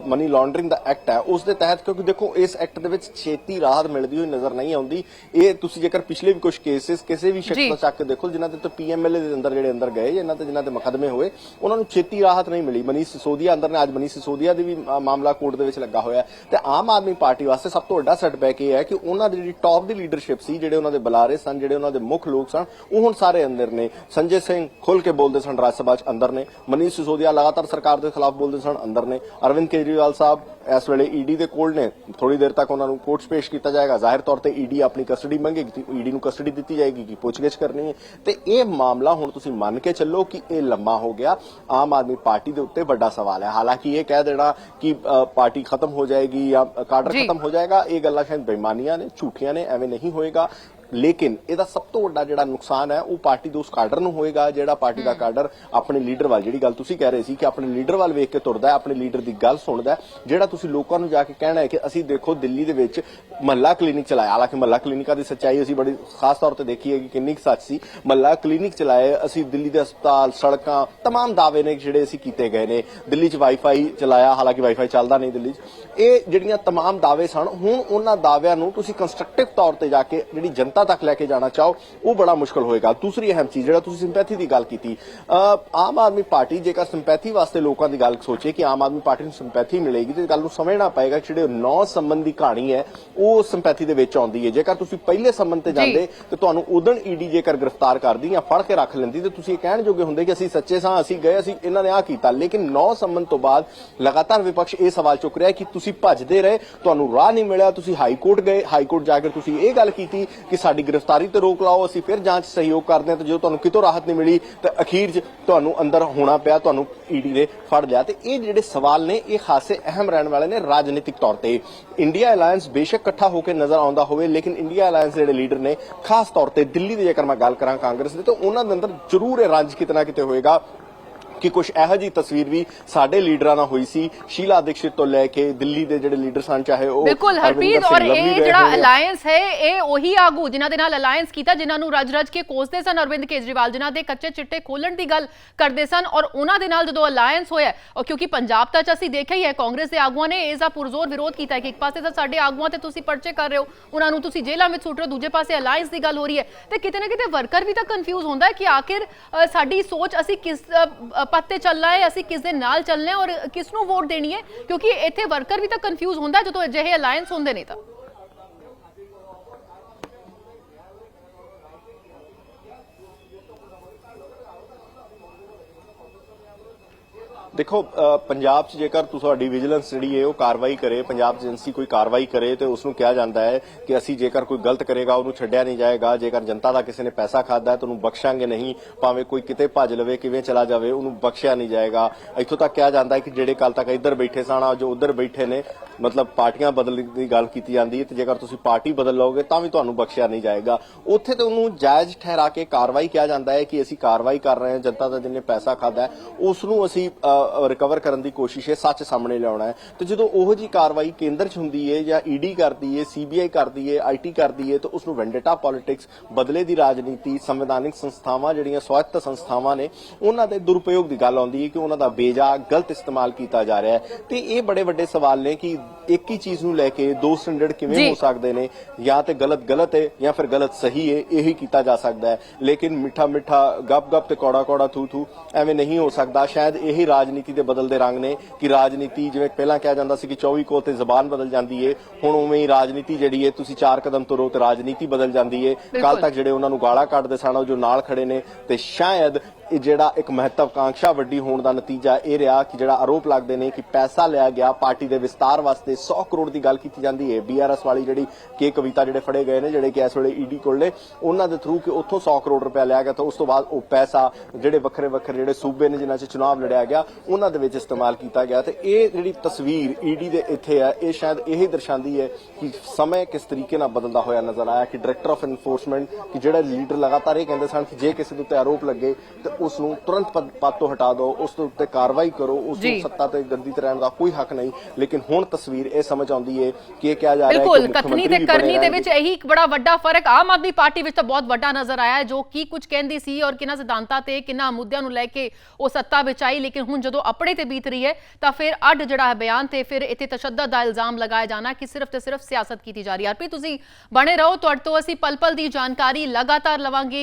ਮਨੀ ਲਾਂਡਰਿੰਗ ਦਾ ਐਕਟ ਹੈ ਉਸ ਦੇ ਤਹਿਤ ਕਿਉਂਕਿ ਦੇਖੋ ਇਸ ਐਕਟ ਦੇ ਵਿੱਚ ਛੇਤੀ ਰਾਹਤ ਮਿਲਦੀ ਹੋਈ ਨਜ਼ਰ ਨਹੀਂ ਆਉਂਦੀ। ਇਹ ਤੁਸੀਂ ਜੇਕਰ ਪਿਛਲੇ ਵੀ ਕੁਝ ਕੇਸਿਸ ਕਿਸੇ ਵੀ ਸ਼ਖਸ ਚੱਕ ਕੇ ਦੇਖੋ ਜਿਨ੍ਹਾਂ ਦੇ ਤੋਂ ਪੀਐਮਐਲਏ ਦੇ ਅੰਦਰ ਜਿਹੜੇ ਅੰਦਰ ਗਏ ਜਿਨ੍ਹਾਂ ਤੇ ਜਿਨ੍ਹਾਂ ਦੇ ਮੁਕੱਦਮੇ ਹੋਏ ਉਹਨਾਂ ਨੂੰ ਛੇਤੀ ਰਾਹਤ ਨਹੀਂ ਮਿਲੀ। ਮਨੀਸ਼ ਸਿਸੋਦੀਆ ਅੰਦਰ ਨੇ ਅੱਜ ਮਨੀਸ਼ ਸਿਸੋਦੀਆ ਦੀ ਵੀ ਮਾਮਲਾ ਕੋਰਟ ਦੇ ਵਿੱਚ ਲੱਗਾ ਹੋਇਆ ਤੇ ਆਮ ਆਦਮੀ ਪਾਰਟੀ ਵਾਸਤੇ ਸਭ ਤੋਂ ਵੱਡਾ ਸੈਟਬੈਕ ਇਹ ਹੈ ਕਿ ਉਹਨਾਂ ਦੀ ਜਿਹੜੀ ਟੌਪ ਦੀ ਲੀਡਰਸ਼ਿਪ ਸੀ ਜਿਹੜੇ ਉਹਨਾਂ ਦੇ ਬੁਲਾਰੇ ਸਨ ਜਿਹੜੇ ਉਹਨਾਂ ਦੇ ਮੁੱਖ ਲੋਕ ਸਨ ਉਹ ਹੁਣ ਸਾਰੇ ਅੰਦਰ ਨੇ। ਸੰਜੇ ਸਿੰਘ ਖੁੱਲ ਕੇ ਬੋਲਦੇ ਸਨ ਰਾਜ ਸਭਾ 'ਚ ਅੰਦਰ ਨੇ। ਮਨੀਸ਼ ਸਿਸੋਦੀਆ ਲਗਾਤਾਰ ਸਰਕਾਰ ਦੇ ਖਿਲਾਫ ਬੋਲਦੇ ਸਨ ਅੰਦਰ ਨੇ। ਅਰਵਿੰਦ ਕੇਜਰੀਵਾਲ ਸਾਹਿਬ ਇਸ ਵੇਲੇ ਈਡੀ ਦੇ ਕੋਲ ਨੇ। ਥੋੜੀ ਦੇਰ ਤੱਕ ਉਹਨਾਂ ਨੂੰ ਕੋਰਟ ਪੇਸ਼ ਕੀਤਾ ਜਾਏਗਾ। ਜ਼ਾਹਿਰ ਤੌਰ ਤੇ ਈਡੀ ਆਪਣੀ ਕਸਟਡੀ ਮੰਗੇਗੀ ਈਡੀ ਨੂੰ ਕਸਟਡੀ ਦਿੱਤੀ ਜਾਏਗੀ ਕਿ ਪੁੱਛਗਿੱਛ ਕਰਨੀ ਹੈ। ਤੇ ਇਹ ਮਾਮਲਾ ਹੁਣ ਤੁਸੀਂ ਮੰਨ ਕੇ ਚੱਲੋ ਕਿ ਇਹ ਲੰਮਾ ਹੋ ਗਿਆ। ਆਮ ਆਦਮੀ ਪਾਰਟੀ ਦੇ ਉੱਤੇ ਵੱਡਾ ਸਵਾਲ ਹੈ। ਹਾਲਾਂਕਿ ਇਹ ਕਹਿ ਦੇਣਾ ਕਿ ਪਾਰਟੀ ਖਤਮ ਹੋ ਜਾਏਗੀ ਜਾਂ ਕਾਡਰ। ਖਤਮ ਹੋ ਜਾਏਗਾ ਇਹ ਗੱਲਾਂ ਸ਼ਾਇਦ ਬੇਈਮਾਨੀਆਂ ਨੇ ਝੂਠੀਆਂ ਨੇ ਐਵੇਂ ਨਹੀਂ ਹੋਏਗਾ। ਲੇਕਿਨ ਇਹਦਾ ਸਭ ਤੋਂ ਵੱਡਾ ਜਿਹੜਾ ਨੁਕਸਾਨ ਹੈ ਉਹ ਪਾਰਟੀ ਦੇ ਉਸ ਕਾਡਰ ਨੂੰ ਹੋਏਗਾ ਜਿਹੜਾ ਪਾਰਟੀ ਦਾ ਕਾਡਰ ਆਪਣੇ ਲੀਡਰ ਵੱਲ ਜਿਹੜੀ ਗੱਲ ਤੁਸੀਂ ਕਹਿ ਰਹੇ ਸੀ ਕਿ ਆਪਣੇ ਲੀਡਰ ਵੱਲ ਵੇਖ ਕੇ ਤੁਰਦਾ ਹੈ ਆਪਣੇ ਲੀਡਰ ਦੀ ਗੱਲ ਸੁਣਦਾ ਹੈ ਜਿਹੜਾ ਤੁਸੀਂ ਲੋਕਾਂ ਨੂੰ ਜਾ ਕੇ ਕਹਿਣਾ ਹੈ ਕਿ ਅਸੀਂ ਦੇਖੋ ਦਿੱਲੀ ਦੇ ਵਿੱਚ ਮਹੱਲਾ ਕਲੀਨਿਕ ਚਲਾਇਆ ਹਾਲਾਂਕਿ ਮਹੱਲਾ ਕਲੀਨਿਕਾਂ ਦੀ ਸੱਚਾਈ ਅਸੀਂ ਬੜੀ ਖਾਸ ਤੌਰ ਤੇ ਦੇਖੀ ਹੈ ਕਿ ਕਿੰਨੀ ਕੁ ਸੱਚ ਸੀ ਮਹੱਲਾ ਕਲੀਨਿਕ ਚਲਾਏ ਅਸੀਂ ਦਿੱਲੀ ਦੇ ਹਸਪਤਾਲ ਸੜਕਾਂ तमाम ਦਾਅਵੇ ਨੇ ਜਿਹੜੇ ਅਸੀਂ ਕੀਤੇ ਗਏ ਨੇ ਦਿੱਲੀ 'ਚ ਵਾਈਫਾਈ ਚਲਾਇਆ ਹਾਲਾਂਕਿ ਵਾਈਫਾਈ ਚੱਲਦਾ ਨਹੀਂ ਦਿੱਲੀ 'ਚ ਇਹ ਜਿਹੜੀਆਂ तमाम ਦਾਅਵੇ ਸਨ ਹੁਣ ਉਹਨਾਂ ਦਾਅਵਿਆਂ ਨੂੰ ਤੁਸੀਂ ਕੰਸਟਰਕਟਿਵ ਤੌਰ ਤੇ ਜਾ ਕੇ ਜਿਹੜੀ ਜਨਤਾ ਤੱਕ ਲੈ ਕੇ ਜਾਣਾ ਚਾਹੋ ਉਹ ਬੜਾ ਮੁਸ਼ਕਲ ਹੋਏਗਾ। ਦੂਸਰੀ ਅਹਿਮ ਚੀਜ਼ ਜਿਹੜਾ ਤੁਸੀਂ ਸਿੰਪੈਥੀ ਦੀ ਗੱਲ ਕੀਤੀ ਆਮ ਆਦਮੀ ਪਾਰਟੀ ਜੇਕਰ ਸਿੰਪੈਥੀ ਵਾਸਤੇ ਲੋਕਾਂ ਦੀ ਗੱਲ ਸੋਚੇ ਕਿ ਆਮ ਆਦਮੀ ਪਾਰਟੀ ਨੂੰ ਸਿੰਪੈਥੀ ਮਿਲੇਗੀ ਤੇ ਗੱਲ ਨੂੰ ਸਮਝਣਾ ਪਏਗਾ ਜਿਹੜੇ ਨੌ ਸੰਬੰਧ ਦੀ ਕਹਾਣੀ ਹੈ ਉਹ ਸਿੰਪੈਥੀ ਦੇ ਵਿੱਚ ਆਉਂਦੀ ਹੈ। ਜੇਕਰ ਤੁਸੀਂ ਪਹਿਲੇ ਸੰਬੰਧ ਤੇ। ਜਾਂਦੇ ਤੇ ਤੁਹਾਨੂੰ ਉਦਣ ਈਡੀ ਜੇਕਰ ਗ੍ਰਿਫਤਾਰ ਕਰਦੀ ਜਾਂ ਫੜ ਕੇ ਰੱਖ ਲੈਂਦੀ ਤੇ ਤੁਸੀਂ ਇਹ ਕਹਿਣ ਜੋਗੇ ਹੁੰਦੇ ਕਿ ਅਸੀਂ ਸੱਚੇ ਸਾਂ ਅਸੀਂ ਗਏ ਅਸੀਂ ਇਹਨਾਂ ਨੇ ਆ ਕੀਤਾ। ਲੇਕਿਨ ਨੌ ਸੰਬੰਧ ਤੋਂ ਬਾਅਦ ਲਗਾਤਾਰ ਵਿਪਕਸ਼ ਇਹ ਸਵਾਲ ਚੁੱਕ ਰਿਹਾ ਕਿ ਤੁਸੀਂ ਭੱਜਦੇ ਰਹੇ ਤੁਹਾਨੂੰ ਰਾਹ ਨਹੀਂ ਮਿਲਿਆ ਤੁਸੀਂ ਹਾਈ ਕੋਰਟ ਗਏ ਹਾਈ ਕੋਰਟ ਜਾ ਕੇ ਤੁਸੀਂ ਇਹ ਗੱਲ ਕੀਤੀ ਕਿ ਸਾਡੀ ਗ੍ਰਿਫਤਾਰੀ ਤੇ ਰੋਕ ਲਾਓ, ਅਸੀਂ ਫਿਰ ਜਾਂਚ ਸਹਿਯੋਗ ਕਰਦੇ ਹਾਂ ਤੇ ਜਦੋਂ ਤੁਹਾਨੂੰ ਕਿਤੋਂ ਰਾਹਤ ਨਹੀਂ ਮਿਲੀ ਤੇ ਅਖੀਰ 'ਚ ਤੁਹਾਨੂੰ ਅੰਦਰ ਹੋਣਾ ਪਿਆ, ਤੁਹਾਨੂੰ ਈਡੀ ਨੇ ਫੜ ਲਿਆ। ਤੇ ਇਹ ਜਿਹੜੇ ਸਵਾਲ ਨੇ, ਇਹ ਖਾਸੇ ਅਹਿਮ ਰਹਿਣ ਵਾਲੇ ਨੇ ਰਾਜਨੀਤਿਕ ਤੌਰ ਤੇ। ਇੰਡੀਆ ਅਲਾਈਅੰਸ ਬੇਸ਼ੱਕ ਇਕੱਠਾ ਹੋ ਕੇ ਨਜ਼ਰ ਆਉਂਦਾ ਹੋਵੇ, ਲੇਕਿਨ ਇੰਡੀਆ ਅਲਾਈਅੰਸ ਜਿਹੜੇ ਲੀਡਰ ਨੇ, ਖਾਸ ਤੌਰ ਤੇ ਦਿੱਲੀ ਦੀ ਜੇਕਰ ਮੈਂ ਗੱਲ ਕਰਾਂ ਕਾਂਗਰਸ ਦੀ, ਤਾਂ ਉਹਨਾਂ ਦੇ ਅੰਦਰ ਜ਼ਰੂਰ ਇਹ ਰੰਜ ਕਿਤਨਾ ਕਿਤੇ ਹੋਏਗਾ। ਕਿ ਕੁਝ ਇਹੋ ਜੀ ਤਸਵੀਰ ਵੀ ਸਾਡੇ ਲੀਡਰਾਂ ਨਾਲ ਹੋਈ ਸੀ। ਸ਼ੀਲਾ ਦੀਕਸ਼ਿਤ ਤੋਂ ਲੈ ਕੇ ਦਿੱਲੀ ਦੇ ਜਿਹੜੇ ਲੀਡਰ ਸਨ ਚਾਹੇ ਉਹ ਬਿਲਕੁਲ ਹਰਪ੍ਰੀਤ ਔਰ ਇਹ ਜਿਹੜਾ ਅਲਾਈਅੰਸ ਹੈ ਇਹ ਉਹੀ ਆਗੂ ਜਿਨ੍ਹਾਂ ਦੇ ਨਾਲ ਅਲਾਈਅੰਸ ਕੀਤਾ ਜਿਨ੍ਹਾਂ ਨੂੰ ਰੱਜ-ਰੱਜ ਕੇ ਕੋਸਦੇ ਸਨ। ਅਰਵਿੰਦ ਕੇਜਰੀਵਾਲ ਜਿਨ੍ਹਾਂ ਦੇ ਕੱਚੇ ਚਿੱਟੇ ਖੋਲਣ ਦੀ ਗੱਲ ਕਰਦੇ ਸਨ ਔਰ ਉਹਨਾਂ ਦੇ ਨਾਲ ਜਦੋਂ ਅਲਾਈਅੰਸ ਹੋਇਆ ਔਰ ਕਿਉਂਕਿ ਪੰਜਾਬ ਤਾਂ 'ਚ ਅਸੀਂ ਦੇਖਿਆ ਹੀ ਹੈ ਕਾਂਗਰਸ ਦੇ ਆਗੂਆਂ ਨੇ ਇਸ ਦਾ ਪੁਰਜ਼ੋਰ ਵਿਰੋਧ ਕੀਤਾ ਕਿ ਇੱਕ ਪਾਸੇ ਤਾਂ ਸਾਡੇ ਆਗੂਆਂ ਤੇ ਤੁਸੀਂ ਪਰਚੇ ਕਰ ਰਹੇ ਹੋ ਉਹਨਾਂ ਨੂੰ ਤੁਸੀਂ ਜੇਲ੍ਹਾਂ ਵਿੱਚ ਸੁੱਟ ਰਹੇ ਹੋ ਦੂਜੇ ਪਾਸੇ ਅਲਾਈਅੰਸ ਦੀ ਗੱਲ ਹੋ ਰਹੀ ਹੈ। ਤੇ ਕਿਤੇ ਨਾ ਕਿਤੇ ਵਰਕਰ ਵੀ ਤਾਂ ਕਨਫਿਊਜ਼ ਹੁੰਦਾ ਹੈ ਕਿ ਆਖਿਰ ਸਾਡੀ ਸੋਚ ਅਸੀਂ ਕਿਸ ਪੱਤ ਤੇ ਚੱਲਣਾ ਹੈ, ਅਸੀਂ ਕਿਸ ਦੇ ਨਾਲ ਚੱਲਣਾ ਹੈ ਔਰ ਕਿਸ ਨੂੰ ਵੋਟ ਦੇਣੀ ਹੈ? ਕਿਉਂਕਿ ਇੱਥੇ ਵਰਕਰ ਵੀ ਤਾਂ ਕਨਫਿਊਜ਼ ਹੁੰਦਾ ਜਦੋਂ ਅਜਿਹੇ ਅਲਾਈਅੰਸ ਹੁੰਦੇ ਨੇ ਤਾਂ। ਦੇਖੋ ਪੰਜਾਬ 'ਚ ਜੇਕਰ ਤੁਹਾਡੀ ਵਿਜੀਲੈਂਸ ਜਿਹੜੀ ਹੈ ਉਹ ਕਾਰਵਾਈ ਕਰੇ, ਪੰਜਾਬ ਏਜੰਸੀ ਕੋਈ ਕਾਰਵਾਈ ਕਰੇ ਤੇ ਉਸ ਨੂੰ ਕਿਹਾ ਜਾਂਦਾ ਹੈ ਕਿ ਅਸੀਂ ਜੇਕਰ ਕੋਈ ਗਲਤ ਕਰੇਗਾ, ਉਹਨੂੰ ਛੱਡਿਆ ਨਹੀਂ ਜਾਏਗਾ, ਜੇਕਰ ਜਨਤਾ ਦਾ ਕਿਸੇ ਨੇ ਪੈਸਾ ਖਾਦਾ ਤਾਂ ਉਹਨੂੰ ਬਖਸ਼ਾਂਗੇ ਨਹੀਂ, ਭਾਵੇਂ ਕੋਈ ਕਿਤੇ ਭੱਜ ਲਵੇ, ਕਿਵੇਂ ਚਲਾ ਜਾਵੇ, ਉਹਨੂੰ ਬਖਸ਼ਿਆ ਨਹੀਂ ਜਾਏਗਾ। ਇੱਥੋਂ ਤੱਕ ਕਿਹਾ ਜਾਂਦਾ ਹੈ ਕਿ ਜਿਹੜੇ ਕੱਲ ਤੱਕ ਇੱਧਰ ਬੈਠੇ ਸਨ ਆ ਜੋ ਉੱਧਰ ਬੈਠੇ ਨੇ ਮਤਲਬ ਪਾਰਟੀਆਂ ਬਦਲਣ ਦੀ ਗੱਲ ਕੀਤੀ ਜਾਂਦੀ ਹੈ ਤੇ ਜੇਕਰ ਤੁਸੀਂ ਪਾਰਟੀ ਬਦਲ ਲਓਗੇ ਤਾਂ ਵੀ ਤੁਹਾਨੂੰ ਬਖਸ਼ਿਆ ਨਹੀਂ ਜਾਏਗਾ। ਉੱਥੇ ਤੇ ਉਹਨੂੰ ਜਾਇਜ਼ ਠਹਿਰਾ ਕੇ ਕਾਰਵਾਈ ਕਿਹਾ ਜਾਂਦਾ ਹੈ ਕਿ ਅਸੀਂ ਕਾਰਵਾਈ ਕਰ ਰਹੇ ਹਾਂ, ਜਨਤਾ ਦਾ ਜਿਹਨੇ ਪੈਸਾ ਖਾਦਾ ਉਸ ਨੂੰ ਅਸੀਂ ਰਿਕਵਰ ਕਰਨ ਦੀ ਕੋਸ਼ਿਸ਼ ਹੈ, ਸੱਚ ਸਾਹਮਣੇ ਲਿਆਉਣਾ ਹੈ। ਤੇ ਜਦੋਂ ਉਹੋ ਜੀ ਕਾਰਵਾਈ ਕੇਂਦਰ 'ਚ ਹੁੰਦੀ ਹੈ ਜਾਂ ਈਡੀ ਕਰਦੀ ਹੈ ਸੀਬੀਆਈ ਕਰਦੀ ਹੈ ਆਈਟੀ ਕਰਦੀ ਹੈ, ਤਾਂ ਉਸ ਨੂੰ ਵੈਂਡੇਟਾ ਪੋਲਿਟਿਕਸ ਬਦਲੇ ਦੀ ਰਾਜਨੀਤੀ, ਸੰਵਿਧਾਨਿਕ ਸੰਸਥਾਵਾਂ ਜਿਹੜੀਆਂ ਸਵਾਇਤ ਸੰਸਥਾਵਾਂ ਨੇ, ਉਹਨਾਂ ਦੇ ਦੁਰਪਯੋਗ ਦੀ ਗੱਲ ਆਉਂਦੀ ਹੈ ਕਿ ਉਹਨਾਂ ਦਾ ਬੇਜਾ ਗਲਤ ਇਸਤੇਮਾਲ ਕੀਤਾ ਜਾ ਰਿਹਾ ਹੈ। ਤੇ ਇਹ ਬੜੇ ਵੱਡੇ ਸਵਾਲ ਨੇ ਕਿ ਇੱਕ ਹੀ ਚੀਜ਼ ਨੂੰ ਲੈ ਕੇ ਦੋ ਸਟੈਂਡਰਡ ਕਿਵੇਂ। ਹੋ ਸਕਦੇ ਨੇ ਜਾਂ ਤੇ ਗਲਤ ਗਲਤ ਹੈ ਜਾਂ ਫਿਰ ਗਲਤ ਸਹੀ ਹੈ ਇਹੀ ਕੀਤਾ ਜਾ ਸਕਦਾ ਹੈ ਲੇਕਿਨ ਮਿੱਠਾ ਮਿੱਠਾ ਗੱਪ ਗੱਪ ਤੇ ਕੌੜਾ ਕੌੜਾ ਥੂ ਥੂ ਐਵੇਂ ਨਹੀਂ ਹੋ ਸਕਦਾ ਸ਼ਾਇਦ ਇਹੀ ਰਾਜਨੀਤੀ ਦੇ ਬਦਲਦੇ ਰੰਗ ਨੇ ਕਿ ਰਾਜਨੀਤੀ ਜਿਵੇਂ ਪਹਿਲਾਂ ਕਿਹਾ ਜਾਂਦਾ ਸੀ ਕਿ 24 ਕੋਲ ਤੇ ਜ਼ਬਾਨ ਬਦਲ ਜਾਂਦੀ ਏ ਹੁਣ ਉਵੇਂ ਹੀ ਰਾਜਨੀਤੀ ਜਿਹੜੀ ਏ ਤੁਸੀਂ ਚਾਰ ਕਦਮ ਤੁਰੋ ਤੇ ਰਾਜਨੀਤੀ ਬਦਲ ਜਾਂਦੀ ਏ ਕੱਲ। ਤੱਕ ਜਿਹੜੇ ਉਹਨਾਂ ਨੂੰ ਗਾਲਾਂ ਕੱਢਦੇ ਸਨ ਉਹ ਜੋ ਨਾਲ ਖੜੇ ਨੇ ਤੇ ਸ਼ਾਇਦ ਇਹ ਜਿਹੜਾ ਇੱਕ ਮਹੱਤਵਕਾਂक्षा ਵੱਡੀ ਹੋਣ ਦਾ ਨਤੀਜਾ ਇਹ ਰਿਹਾ ਕਿ ਜਿਹੜਾ ਆਰੋਪ ਲੱਗਦੇ ਨੇ ਕਿ ਪੈਸਾ ਲਿਆ ਗਿਆ ਪਾਰਟੀ ਦੇ ਵਿਸਤਾਰ ਵਾਸਤੇ 100 ਕਰੋੜ ਦੀ ਗੱਲ ਕੀਤੀ ਜਾਂਦੀ ਹੈ। ਬੀਆਰਐਸ ਵਾਲੀ ਜਿਹੜੀ ਕੇ ਕਵਿਤਾ ਜਿਹੜੇ ਫੜੇ ਗਏ ਨੇ ਜਿਹੜੇ ਕਿ ਇਸ ਵੇਲੇ ਈਡੀ ਕੋਲ ਨੇ ਉਹਨਾਂ ਦੇ ਥਰੂ ਕਿ ਉੱਥੋਂ 100 ਕਰੋੜ ਰੁਪਇਆ ਲਿਆ ਗਿਆ ਤਾਂ ਉਸ ਤੋਂ ਬਾਅਦ ਉਹ ਪੈਸਾ ਜਿਹੜੇ ਵੱਖਰੇ ਵੱਖਰੇ ਜਿਹੜੇ ਸੂਬੇ ਨੇ ਜਿਨ੍ਹਾਂ 'ਚ ਚੁਣਾਵ ਲੜਿਆ ਗਿਆ ਉਹਨਾਂ ਦੇ ਵਿੱਚ ਇਸਤੇਮਾਲ ਕੀਤਾ ਗਿਆ। ਤੇ ਇਹ ਜਿਹੜੀ ਤਸਵੀਰ ਈਡੀ ਦੇ ਇੱਥੇ ਹੈ ਇਹ ਸ਼ਾਇਦ ਇਹ ਦਰਸਾਉਂਦੀ ਹੈ ਕਿ ਸਮੇਂ ਕਿਸ ਤਰੀਕੇ ਨਾਲ ਬਦਲਦਾ ਹੋਇਆ ਨਜ਼ਰ ਆਇਆ ਕਿ ਡਾਇਰੈਕਟਰ ਆਫ ਐਨਫੋਰਸਮੈਂਟ ਕਿ ਜਿਹੜਾ ਲੀਡਰ ਲਗਾਤਾਰ ਇਹ ਕਹਿੰਦੇ ਸਨ ਕਿ ਜੇ ਕਿਸੇ ਦੇ ਉੱਤੇ ਆਰੋਪ ਲੱਗੇ ਤੇ ਉਸ ਨੂੰ ਤੁਰੰਤ ਪਦ ਤੋਂ ਹਟਾ ਦਿਓ ਉਸ ਦੇ ਉੱਤੇ ਕਾਰਵਾਈ ਕਰੋ ਉਸ ਨੂੰ। ਸੱਤਾ ਤੇ ਗੱਦੀ ਤੇ ਰਹਿਣ ਦਾ ਕੋਈ ਹੱਕ ਨਹੀਂ। ਲੇਕਿਨ ਹੁਣ ਤਸਵੀਰ ਇਹ ਸਮਝ ਆਉਂਦੀ ਹੈ ਕਿ ਇਹ ਕਿਹਾ ਜਾ ਰਿਹਾ ਹੈ ਬਿਲਕੁਲ ਕਥਨੀ ਤੇ ਕਰਨੀ ਦੇ। ਵਿੱਚ ਇਹੀ ਇੱਕ ਬੜਾ ਵੱਡਾ ਫ਼ਰਕ ਆਮ ਆਦਮੀ ਪਾਰਟੀ ਵਿੱਚ ਤਾਂ ਬਹੁਤ ਵੱਡਾ ਨਜ਼ਰ ਆਇਆ ਹੈ ਜੋ ਕੀ ਕੁਝ ਕਹਿੰਦੀ ਸੀ ਔਰ ਕਿੰਨਾ ਸਿਧਾਂਤਾਂ ਤੇ ਕਿੰਨਾ ਮੁੱਦਿਆਂ ਨੂੰ ਲੈ ਕੇ ਉਹ ਸੱਤਾ ਵਿੱਚ ਆਈ ਲੇਕਿਨ ਹੁਣ ਜਦੋਂ ਆਪਣੇ ਤੇ ਬੀਤ ਰਹੀ ਹੈ ਤਾਂ ਫਿਰ ਅੱਡ ਜਿਹੜਾ ਹੈ ਬਿਆਨ ਤੇ ਫਿਰ ਇੱਥੇ ਤਸ਼ੱਦਦ ਦਾ ਇਲਜ਼ਾਮ ਲਗਾਇਆ ਜਾਣਾ ਕਿ ਸਿਰਫ ਤੇ ਸਿਰਫ ਸਿਆਸਤ ਕੀਤੀ ਜਾ ਰਹੀ ਹੈ ਆਰਪੀ ਤੁਸੀਂ ਬਣੇ ਰਹੋ ਤੁਹਾਡੇ ਤੋਂ ਅਸੀਂ ਪਲ ਪਲ ਦੀ ਜਾਣਕਾਰੀ ਲਗਾਤਾਰ ਲਵਾਂਗੇ